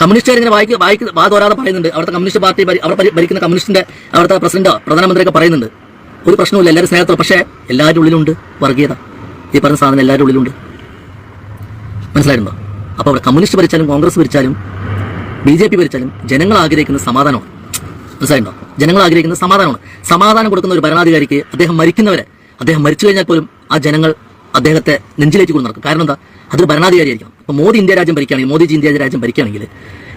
കമ്മ്യൂണിസ്റ്റുകാർ ഇങ്ങനെ വായിക്ക് വായിക്ക് വാതോരാതെ പറയുന്നുണ്ട്. അവിടുത്തെ കമ്മ്യൂണിസ്റ്റ് പാർട്ടി അവർ ഭരിക്കുന്ന കമ്മ്യൂണിസ്റ്റിന്റെ അവിടുത്തെ പ്രസിഡന്റോ പ്രധാനമന്ത്രിയൊക്കെ പറയുന്നുണ്ട്. ഒരു പ്രശ്നമില്ല എല്ലാവരും സ്നേഹത്തോടെ. പക്ഷേ എല്ലാവരുടെ ഉള്ളിലുണ്ട് വർഗീയത. ഈ പറഞ്ഞ സാധനം എല്ലാവരുടെ ഉള്ളിലുണ്ട്. മനസ്സിലായിരുന്നോ അപ്പോൾ അവിടെ കമ്മ്യൂണിസ്റ്റ് ഭരിച്ചാലും കോൺഗ്രസ് ഭരിച്ചാലും ബി ജെ പി ഭരിച്ചാലും ജനങ്ങൾ ആഗ്രഹിക്കുന്ന സമാധാനമാണ്. മനസ്സിലായിട്ടുണ്ടോ? ജനങ്ങൾ ആഗ്രഹിക്കുന്ന സമാധാനമാണ്. സമാധാനം കൊടുക്കുന്ന ഒരു ഭരണാധികാരിക്ക് അദ്ദേഹം മരിക്കുന്നവരെ അദ്ദേഹം മരിച്ചു കഴിഞ്ഞാൽ പോലും ആ ജനങ്ങൾ അദ്ദേഹത്തെ നെഞ്ചിലേക്ക് കൊണ്ട് നടക്കും. കാരണം എന്താ? അതൊരു ഭരണാധികാരിയായിരിക്കണം. അപ്പോൾ മോദി ഇന്ത്യ രാജ്യം ഭരിക്കുകയാണെങ്കിൽ മോദിജി ഇന്ത്യ രാജ്യം ഭരിക്കുകയാണെങ്കിൽ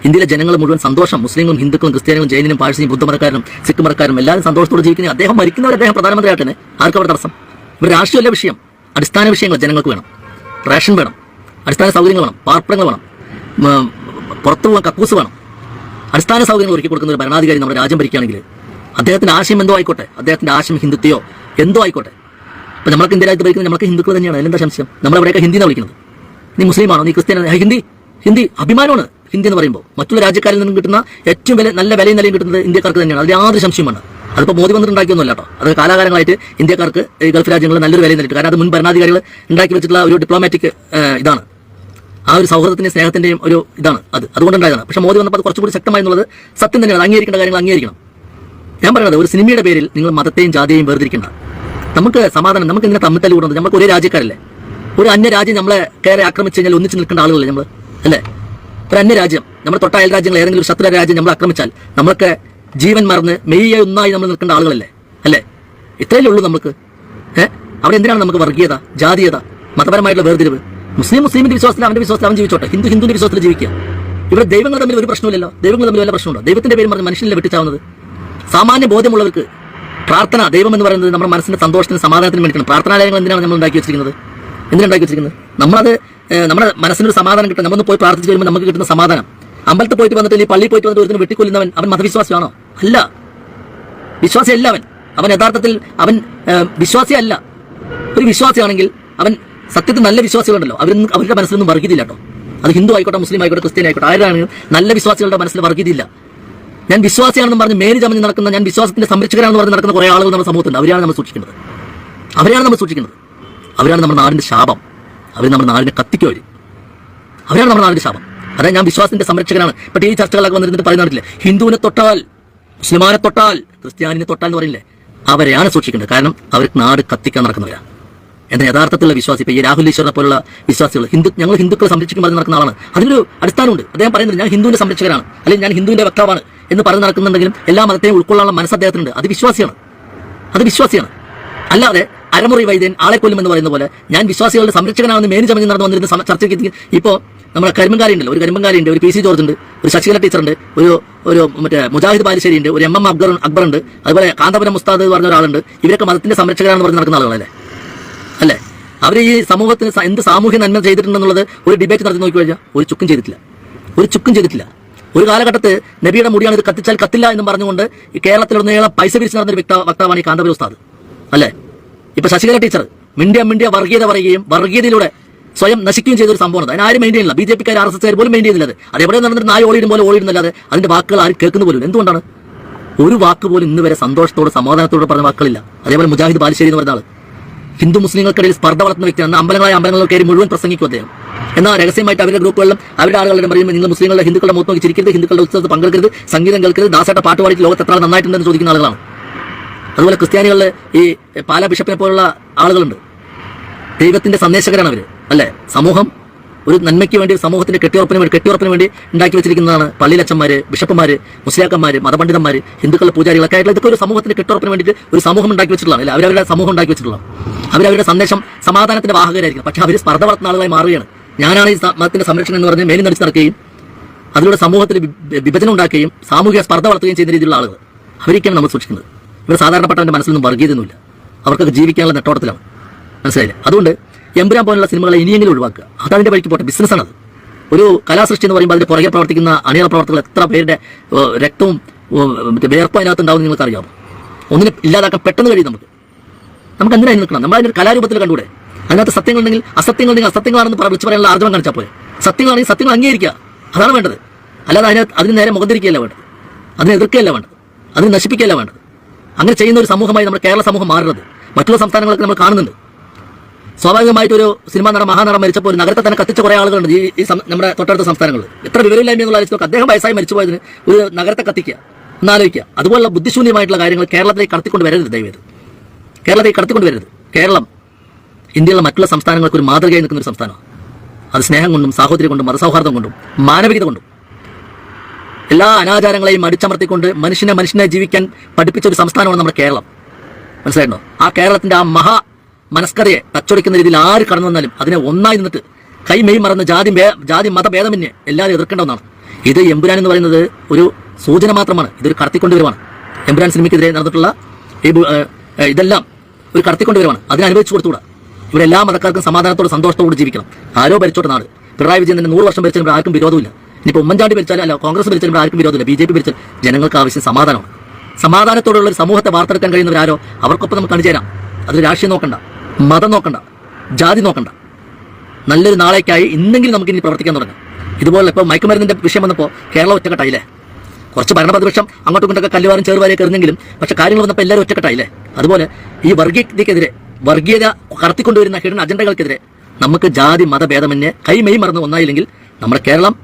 ഇന്ത്യയിലെ ജനങ്ങൾ മുഴുവൻ സന്തോഷം മുസ്ലിങ്ങളും ഹിന്ദുക്കളും ക്രിസ്ത്യാനികളും ജൈനനും പാഴ്സിയും ബുദ്ധമതക്കാരും സിഖ് മതക്കാരും എല്ലാവരും സന്തോഷത്തോടെ ജീവിക്കുന്നത് അദ്ദേഹം മരിക്കുന്നവരെ അദ്ദേഹം പ്രധാനമന്ത്രിയായിട്ടാണ് ആർക്കവിടെ തടസ്സം? ഇവർ രാഷ്ട്രീയമല്ല വിഷയം. അടിസ്ഥാന വിഷയങ്ങൾ ജനങ്ങൾക്ക് വേണം. റേഷൻ വേണം. അടിസ്ഥാന സൗകര്യങ്ങൾ വേണം. പാർപ്പിടങ്ങൾ വേണം. പുറത്തു പോകാൻ കക്കൂസ് വേണം. അടിസ്ഥാന സൗകര്യങ്ങൾ ഒരുക്കി കൊടുക്കുന്ന ഒരു ഭരണാധികാരി നമ്മുടെ രാജ്യം ഭരിക്കുകയാണെങ്കിൽ അദ്ദേഹത്തിന്റെ ആശയം എന്തോ ആയിക്കോട്ടെ? അദ്ദേഹത്തിന്റെ ആശയം ഹിന്ദുത്വയോ എന്തോ ആയിക്കോട്ടെ? ഇപ്പം നമ്മൾക്ക് ഇന്ത്യ രാജ്യത്ത് ഭരിക്കുന്നത് നമ്മൾക്ക് ഹിന്ദുക്കൾ തന്നെയാണ്. അതിലെന്താ സംശയം? നമ്മളവിടെയൊക്കെ ഹിന്ദി എന്നാണ് വിളിക്കുന്നത്. നീ മുസ്ലിമാണോ? നീ ക്രിസ്ത്യൻ ഹിന്ദി. ഹിന്ദി അഭിമാനമാണ്. ഹിന്ദി എന്ന് പറയുമ്പോൾ മറ്റുള്ള രാജ്യക്കാരിൽ നിന്നും കിട്ടുന്ന ഏറ്റവും വില നല്ല വിലയും നിലയും കിട്ടുന്നത് ഇന്ത്യക്കാർക്ക് തന്നെയാണ്. അതിൽ യാതൊരു സംശയമാണ് അതിപ്പോൾ മോദി വന്നിട്ടുണ്ടാക്കിയൊന്നുമല്ല കേട്ടോ അത് കാലാകാലങ്ങളായിട്ട് ഇന്ത്യക്കാർക്ക് ഗൾഫ് രാജ്യങ്ങളിൽ നല്ലൊരു വില നിന്നിട്ട് കാരണം അത് മുൻ ഭരണാധികാരികൾ ഉണ്ടാക്കി വെച്ചിട്ടുള്ള ഒരു ഡിപ്ലോമാറ്റിക് ഇതാണ്. ആ ഒരു സൗഹൃദത്തിന്റെയും സ്നേഹത്തിന്റെയും ഒരു ഇതാണ് അത്. അതുകൊണ്ടുണ്ടായതാണ് പക്ഷേ മോദി വന്നപ്പോൾ അത് കുറച്ചുകൂടി ശക്തമായി എന്നുള്ളത് സത്യം തന്നെയാണ്. അംഗീകരിക്കേണ്ട കാര്യങ്ങൾ അംഗീകരിക്കണം. ഞാൻ പറയുന്നത് ഒരു സിനിമയുടെ പേരിൽ നിങ്ങൾ മതത്തെയും ജാതിയെയും വേർതിരിക്കേണ്ട. നമുക്ക് സമാധാനം നമുക്ക് ഇങ്ങനെ തമ്മിൽ തല്ലി കൂടുന്നത് നമുക്ക് ഒരേ രാജ്യക്കാരല്ലേ? ഒരു അന്യ രാജ്യം നമ്മളെ കയറി ആക്രമിച്ചു കഴിഞ്ഞാൽ ഒന്നിച്ച് നിൽക്കേണ്ട ആളുകളല്ലേ നമ്മൾ അല്ലേ? ഒരു അന്യ രാജ്യം നമ്മുടെ തൊട്ട അയൽ രാജ്യങ്ങൾ ഏതെങ്കിലും ശത്രു രാജ്യം നമ്മൾ ആക്രമിച്ചാൽ നമ്മളൊക്കെ ജീവൻ മറന്ന് മെയ്യ ഒന്നായി നമ്മൾ നിൽക്കേണ്ട ആളുകളല്ലേ? അല്ലേ? ഇത്രയല്ലേ ഉള്ളൂ നമുക്ക് ഏഹ് അവിടെ എന്തിനാണ് നമുക്ക് വർഗീയത ജാതീയത മതപരമായിട്ടുള്ള വേർതിരിവ്? മുസ്ലിം മുസ്ലിമിന്റെ വിശ്വാസത്തിൽ അവന്റെ വിശ്വാസത്തിൽ അവൻ ജീവിച്ചോട്ടെ. ഹിന്ദു ഹിന്ദുവിന്റെ വിശ്വാസത്തിൽ ജീവിക്കുക. ഇവിടെ ദൈവങ്ങൾ തമ്മിൽ ഒരു പ്രശ്നമില്ലല്ലോ. ദൈവങ്ങൾ തമ്മിൽ വല്ല പ്രശ്നമുണ്ടോ? ദൈവത്തിന്റെ പേര് പറഞ്ഞ് മനുഷ്യനെ വെട്ടിച്ചാവുന്നത്. സാമാന്യ ബോധ്യമുള്ളവർക്ക് പ്രാർത്ഥന ദൈവം എന്ന് പറയുന്നത് നമ്മുടെ മനസ്സിന്റെ സന്തോഷത്തിന് സമാധാനത്തിന് വേണ്ടിയിട്ടാണ്. പ്രാർത്ഥനാലയങ്ങൾ എന്തിനാണ് നമ്മൾ ഉണ്ടാക്കി വെച്ചിരിക്കുന്നത്? എന്തിനാണ് ഉണ്ടാക്കി വെച്ചിരിക്കുന്നത്? നമ്മളത് നമ്മുടെ മനസ്സിനൊരു സമാധാനം കിട്ടും നമ്മൾ പോയി പ്രാർത്ഥിച്ച് വരുമ്പോൾ നമുക്ക് കിട്ടുന്ന സമാധാനം. അമ്പലത്തിൽ പോയിട്ട് വന്നിട്ട് ഈ പള്ളിയിൽ പോയിട്ട് വന്നിട്ട് ഒരുത്തിന് വെട്ടിക്കൊല്ലുന്നവൻ അവൻ മതവിശ്വാസിയാണോ? അല്ല. വിശ്വാസിയല്ല അവൻ. അവൻ യഥാർത്ഥത്തിൽ അവൻ വിശ്വാസിയല്ല ഒരു വിശ്വാസിയാണെങ്കിൽ അവൻ സത്യത്തിൽ നല്ല വിശ്വാസികളുണ്ടല്ലോ. അവർ അവരുടെ മനസ്സിലൊന്നും വർഗീതില്ല കേട്ടോ. അത് ഹിന്ദു ആയിക്കോട്ടെ മുസ്ലിം ആയിക്കോട്ടെ ക്രിസ്ത്യൻ ആയിക്കോട്ടെ ആരാണെങ്കിലും നല്ല വിശ്വാസികളുടെ മനസ്സിൽ വർഗീതില്ല ഞാൻ വിശ്വാസിയാണെന്ന് പറഞ്ഞ് മേരി ചമഞ്ഞ് നടക്കുന്ന ഞാൻ വിശ്വാസത്തിന്റെ സംരക്ഷകരാണെന്ന് പറഞ്ഞ് നടക്കുന്ന കുറേ ആളുകൾ നമ്മുടെ സമൂഹത്തുണ്ട്. അവരെയാണ് നമ്മൾ സൂക്ഷിക്കുന്നത്. അവരെയാണ് നമ്മൾ സൂക്ഷിക്കുന്നത്. അവരാണ് നമ്മുടെ നാടിന്റെ ശാപം. അവർ നമ്മുടെ നാടിനെ കത്തിക്കുക വഴി. അവരാണ് നമ്മുടെ നാടിന്റെ ശാപം. അതായത് ഞാൻ വിശ്വാസത്തിന്റെ സംരക്ഷകനാണ്. ഇപ്പൊ ഈ ചർച്ചകളൊക്കെ വന്നിരുന്നിട്ട് പറയുന്നില്ല ഹിന്ദുവിനെ തൊട്ടാൽ മുസ്ലിമാനെ തൊട്ടാൽ ക്രിസ്ത്യാനിനെ തൊട്ടാൽ എന്ന് പറയില്ലേ? അവരെയാണ് സൂക്ഷിക്കേണ്ടത്. കാരണം അവർക്ക് നാട് കത്തിക്കാൻ നടക്കുന്നവരാണ് എന്നാൽ യഥാർത്ഥത്തിലുള്ള വിശ്വാസി ഇപ്പൊ ഈ രാഹുൽ ഈശ്വറിനെ പോലുള്ള വിശ്വാസികൾ ഹിന്ദു ഞങ്ങൾ ഹിന്ദുക്കളെ സംരക്ഷിക്കും പറഞ്ഞ് നടക്കുന്ന ആളാണ്. അതിനൊരു അടിസ്ഥാനമുണ്ട്. അദ്ദേഹം പറയുന്നത് ഞാൻ ഹിന്ദുവിന്റെ സംരക്ഷകനാണ് അല്ലെങ്കിൽ ഞാൻ ഹിന്ദുവിന്റെ വക്താവാണ് എന്ന് പറഞ്ഞു നടക്കുന്നുണ്ടെങ്കിലും എല്ലാ മതത്തെയും ഉൾക്കൊള്ളാനുള്ള മനസ്സ് അദ്ദേഹത്തിനുണ്ട്. അത് വിശ്വാസിയാണ്. അത് വിശ്വാസിയാണ്. അല്ലാതെ അരമുറി വൈദ്യൻ ആളെ കൊല്ലും എന്ന് പറയുന്ന പോലെ ഞാൻ വിശ്വാസികളുടെ സംരക്ഷകനാണെന്ന് മേനി ചമഞ്ഞ് നടന്നു വന്നിരുന്ന ചർച്ചയ്ക്ക് ഇപ്പോൾ നമ്മുടെ കരിമ്പങ്കാരി ഉണ്ടല്ലോ ഒരു കരിമ്പങ്കാരി ഉണ്ട് ഒരു പി സി ജോർജ് ഉണ്ട് ഒരു ശശികല ടീച്ചർ ഉണ്ട് ഒരു ഒരു മറ്റേ മുജാഹിദ് ബാലുശ്ശേരി ഉണ്ട് ഒരു എം എം അക്ബർ അക്ബർ ഉണ്ട് അതുപോലെ കാന്തപുരം മുസ്താദ് എന്ന് പറഞ്ഞ ഒരാളുണ്ട്. ഇവരൊക്കെ മതത്തിന്റെ സംരക്ഷകരാണെന്ന് പറഞ്ഞ് നടക്കുന്ന ആളുകളല്ലേ? അല്ലേ? അവർ ഈ സമൂഹത്തിന് എന്ത് സാമൂഹ്യ നന്മ ചെയ്തിട്ടുണ്ടെന്നുള്ളത് ഒരു ഡിബേറ്റ് നടത്തി നോക്കി കഴിഞ്ഞാൽ ഒരു ചുക്കും ചെയ്തിട്ടില്ല. ഒരു ചുക്കും ചെയ്തിട്ടില്ല. ഒരു കാലഘട്ടത്ത് നബിയുടെ മുടിയാണ് ഇത് കത്തിച്ചാൽ കത്തില്ല എന്ന് പറഞ്ഞുകൊണ്ട് കേരളത്തിലുടനീളം പൈസ പിരിച്ച് നടന്നൊരു വ്യക്ത വക്താവാണ് ഈ കാന്തപുരം ഉസ്താദ്. അല്ലേ? ഇപ്പൊ ശശികല ടീച്ചർ മിണ്ടിയ മിണ്ടിയ വർഗീയത പറയുകയും വർഗീയതയിലൂടെ സ്വയം നശിക്കുകയും ചെയ്തൊരു സംഭവം അതിന് ആരും മെയിൻ ചെയ്യുന്നില്ല ബി ജെ പിക്കാർ ആർ എസ് എസ് പോലും മെയിൻ ചെയ്യുന്നില്ല നടന്നിട്ട് നായ ഓടിയിടും പോലെ ഓടിയിടുന്നല്ലാതെ അതിന്റെ വാക്കുകൾ ആരും കേൾക്കുന്ന പോലും എന്തുകൊണ്ടാണ്? ഒരു വാക്ക് പോലും ഇന്ന് വരെ സന്തോഷത്തോടെ സമാധാനത്തോടെ പറഞ്ഞ വാക്കുകളില്ല. അതേപോലെ മുജാഹിദ് ബാലുശ്ശേരി എന്ന് പറഞ്ഞാൽ ഹിന്ദു മുസ്ലിങ്ങൾക്കിടയിൽ സ്പർദ്ധ വളർത്തുന്ന വ്യക്തിയാണ്. അമ്പലങ്ങളായ അമ്പലങ്ങളിൽ കയറി മുഴുവൻ പ്രസംഗിക്കും അദ്ദേഹം. എന്നാൽ രഹസ്യമായിട്ട് അവരുടെ ഗ്രൂപ്പുകളിലും അവരുടെ ആളുകളുടെ പറയുമ്പോൾ നിങ്ങൾ മുസ്ലിങ്ങളുടെ ഹിന്ദുക്കളുടെ നോക്കി ചിരിക്കരുത് ഹിന്ദുക്കളുടെ ഉത്സവത്തിൽ പങ്കെടുക്കരുത് സംഗീതം കേൾക്കരുത് ദാസേട്ട പാട്ട് പാടിയിട്ട് ലോകത്ത് എത്ര നന്നായിട്ടുണ്ടെന്ന് ചോദിക്കുന്ന ആളുകളാണ്. അതുപോലെ ക്രിസ്ത്യാനികളിൽ ഈ പാല ബിഷപ്പിനെ പോലുള്ള ആളുകളുണ്ട്. ദൈവത്തിന്റെ സന്ദേശകരാണ് അവർ അല്ലേ? സമൂഹം ഒരു നന്മയ്ക്ക് വേണ്ടി സമൂഹത്തിന്റെ കെട്ടിയുറപ്പിന് വേണ്ടി കെട്ടിയുറപ്പിന് വേണ്ടി ഉണ്ടാക്കി വെച്ചിരിക്കുന്നതാണ് പള്ളിയിലച്ചന്മാര് ബിഷപ്പുമാര് മുസ്ലിയാക്കന്മാര് മതപണ്ഡിതന്മാര് ഹിന്ദുക്കളുടെ പൂജാരികളൊക്കെ ആയിട്ടുള്ള ഇതൊക്കെ ഒരു സമൂഹത്തിന്റെ കെട്ടിയുറപ്പിന് വേണ്ടിയിട്ട് ഒരു സമൂഹം ഉണ്ടാക്കി വെച്ചിട്ടുള്ളതാണ് അല്ലെ? അവരവരുടെ സമൂഹം ഉണ്ടാക്കി വെച്ചിട്ടുള്ളതാണ്. അവരവരുടെ സന്ദേശം സമാധാനത്തിന്റെ വാഹകരായിരിക്കും പക്ഷെ അവർ സ്പർദ്ധ വളർത്തുന്ന ആളുകളായി മാറുകയാണ്. ഞാനാണ് ഈ മതത്തിന്റെ സംരക്ഷണം എന്ന് പറഞ്ഞ് മേലിൽ നടിച്ച് നടക്കുകയും അതിലൂടെ സമൂഹത്തിൽ വിഭജനം ഉണ്ടാക്കുകയും സാമൂഹിക സ്പർദ്ധ വളർത്തുകയും ചെയ്യുന്ന രീതിയിലുള്ള ആളുകൾ അവരൊക്കെയാണ് നമ്മൾ സൂക്ഷിക്കുന്നത്. ഇവർ സാധാരണപ്പെട്ടവന്റെ മനസ്സിലൊന്നും വർഗീയതൊന്നുമില്ല അവർക്കൊക്കെ ജീവിക്കാനുള്ള നെട്ടോട്ടത്തിലാണ്. മനസ്സിലായില്ലേ? അതുകൊണ്ട് എമ്പുരാൻ പോലുള്ള സിനിമകളെ ഇനിയെങ്കിലും ഒഴിവാക്കുക. അതതിന്റെ വഴിക്ക് പോട്ടെ. ബിസിനസ്സാണ് അത് ഒരു കലാസൃഷ്ടി എന്ന് പറയുമ്പോൾ അതിന്റെ പുറകെ പ്രവർത്തിക്കുന്ന അണിയറ പ്രവർത്തകർ എത്ര പേരുടെ രക്തവും വേർപ്പും അതിനകത്ത് ഉണ്ടാവും നിങ്ങൾക്ക് അറിയാമോ ഒന്നിനെ ഇല്ലാതാക്കാൻ പെട്ടെന്ന് കഴിയും നമുക്ക്. നമുക്ക് എന്തിനായി നിൽക്കണം? നമ്മൾ അതിന്റെ കലാരൂപത്തിൽ കണ്ടൂടെ അതിനകത്ത് സത്യങ്ങളുണ്ടെങ്കിൽ അസത്യങ്ങളുണ്ടെങ്കിൽ അസത്യങ്ങളാണെന്ന് വിളിച്ച് പറയാനുള്ള ആർജവം കാണിച്ചാൽ പോലെ സത്യങ്ങളാണെങ്കിൽ സത്യങ്ങൾ അംഗീകരിക്കുക. അതാണ് വേണ്ടത്. അല്ലാതെ അതിനകത്ത് അതിന് നേരെ മുഖം തിരിക്കുകയല്ല വേണ്ടത്. അതിനെ എതിർക്കുകയല്ല വേണ്ടത്. അതിനെ നശിപ്പിക്കുകയല്ല വേണ്ടത്. അങ്ങനെ ചെയ്യുന്ന ഒരു സമൂഹമായി നമ്മുടെ കേരള സമൂഹം മാറുന്നത്. മറ്റുള്ള സംസ്ഥാനങ്ങളൊക്കെ നമ്മൾ കാണുന്നുണ്ട്. സ്വാഭാവികമായിട്ട് ഒരു സിനിമാ നടൻ മഹാനടൻ മരിച്ചപ്പോൾ നഗരത്തെ തന്നെ കത്തിച്ച കുറേ ആളുകളുണ്ട് ഈ ഈ നമ്മുടെ തൊട്ടടുത്ത സംസ്ഥാനങ്ങളിൽ. എത്ര വിവരമില്ലായ്മ എന്നുള്ള ആലോചിച്ച് അദ്ദേഹം വയസ്സായി മരിച്ചു പോയതിന് ഒരു നഗരത്തെ കത്തിക്കുക. എന്നാലോചിക്കുക അതുപോലുള്ള ബുദ്ധിശൂന്യമായിട്ടുള്ള കാര്യങ്ങൾ കേരളത്തിലേക്ക് കടത്തിക്കൊണ്ട് വരരുത് ദൈവം കേരളത്തിലേക്ക് കടത്തിക്കൊണ്ട് വരരുത്. കേരളം ഇന്ത്യയിലെ മറ്റുള്ള സംസ്ഥാനങ്ങൾക്ക് ഒരു മാതൃകയായി നിൽക്കുന്ന ഒരു സംസ്ഥാനമാണ്. അത് സ്നേഹം കൊണ്ടും സാഹോദര്യം കൊണ്ടും മതസൗഹാർദ്ദം കൊണ്ടും മാനവികത കൊണ്ടും. എല്ലാ അനാചാരങ്ങളെയും അടിച്ചമർത്തിക്കൊണ്ട് മനുഷ്യനെ മനുഷ്യനെ ജീവിക്കാൻ പഠിപ്പിച്ച ഒരു സംസ്ഥാനമാണ് നമ്മുടെ കേരളം. മനസ്സിലായിരുന്നോ ആ കേരളത്തിന്റെ ആ മഹാ മനസ്കരയെ തച്ചൊടിക്കുന്ന രീതിയിൽ ആര് കടന്നു വന്നാലും അതിനെ ഒന്നായി നിന്നിട്ട് കൈ മെയ് മറന്ന് ജാതി ജാതി മതഭേദമന്യേ എല്ലാവരും എതിർക്കേണ്ട ഒന്നാണ് ഇത് എമ്പുരാൻ എന്ന് പറയുന്നത് ഒരു സൂചന മാത്രമാണ് ഇതൊരു കടത്തിക്കൊണ്ടുവരുവാണ്. എമ്പുരാൻ സിനിമയ്ക്കെതിരെ നടന്നിട്ടുള്ള ഈ ഇതെല്ലാം ഒരു കടത്തിക്കൊണ്ടുവരുവാണ് അതിനെ അനുവദിച്ചു കൊടുത്തുകൂടാ. ഇവിടെ എല്ലാ മതക്കാർക്കും സമാധാനത്തോടെ സന്തോഷത്തോടെ ജീവിക്കണം. ആരോ ഭരിച്ചോട്ടെ നാട്. പിണറായി വിജയൻ തന്നെ നൂറ് വർഷം ഭരിച്ചാൽ ആർക്കും വിരോധമില്ല. ഇനിയിപ്പോൾ ഉമ്മൻചാണ്ടി ഭരിച്ചാലും അല്ല കോൺഗ്രസ് ഭരിച്ചാലും ആർക്കും വിരോധമില്ല. ബി ജെ പി ഭരിച്ചാൽ ജനങ്ങൾക്ക് ആവശ്യം സമാധാനമാണ്. സമാധാനത്തോടുള്ള ഒരു സമൂഹത്തെ വാർത്തെടുക്കാൻ കഴിയുന്നവരാരോ അവർക്കൊപ്പം നമുക്ക് അണിചേരാം അതിൽ രാഷ്ട്രീയം നോക്കണ്ട മതം നോക്കണ്ട ജാതി നോക്കണ്ട. നല്ലൊരു നാളേക്കായി ഇന്നെങ്കിലും നമുക്ക് ഇനി പ്രവർത്തിക്കാൻ തുടങ്ങാം. ഇതുപോലെ ഇപ്പോൾ മയക്കുമരുന്നിന്റെ വിഷയം വന്നപ്പോൾ കേരളം ഒറ്റക്കെട്ടായില്ലേ? കുറച്ച് ഭരണപ്രതിപക്ഷം അങ്ങോട്ടും ഇങ്ങോട്ടൊക്കെ കല്ലുവാരും ചെറുവാരൊക്കെ എറിഞ്ഞെങ്കിലും പക്ഷേ കാര്യങ്ങൾ വന്നപ്പോൾ എല്ലാവരും ഒറ്റക്കെട്ടായില്ലേ? അതുപോലെ ഈ വർഗീയതയ്ക്കെതിരെ വർഗീയത കടത്തിക്കൊണ്ടുവരുന്ന ഹിഡൻ അജണ്ടകൾക്കെതിരെ നമുക്ക് ജാതി മതഭേദമന്യേ കൈമൈ മറന്ന് ഒന്നായില്ലെങ്കിൽ നമ്മുടെ കേരളം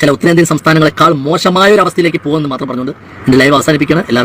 ചില ഉത്തരേന്ത്യൻ സംസ്ഥാനങ്ങളെക്കാൾ മോശമായ ഒരു അവസ്ഥയിലേക്ക് പോകുമെന്ന് മാത്രം പറഞ്ഞുകൊണ്ട് എന്റെ ലൈവ് അവസാനിപ്പിക്കണം എല്ലാവർക്കും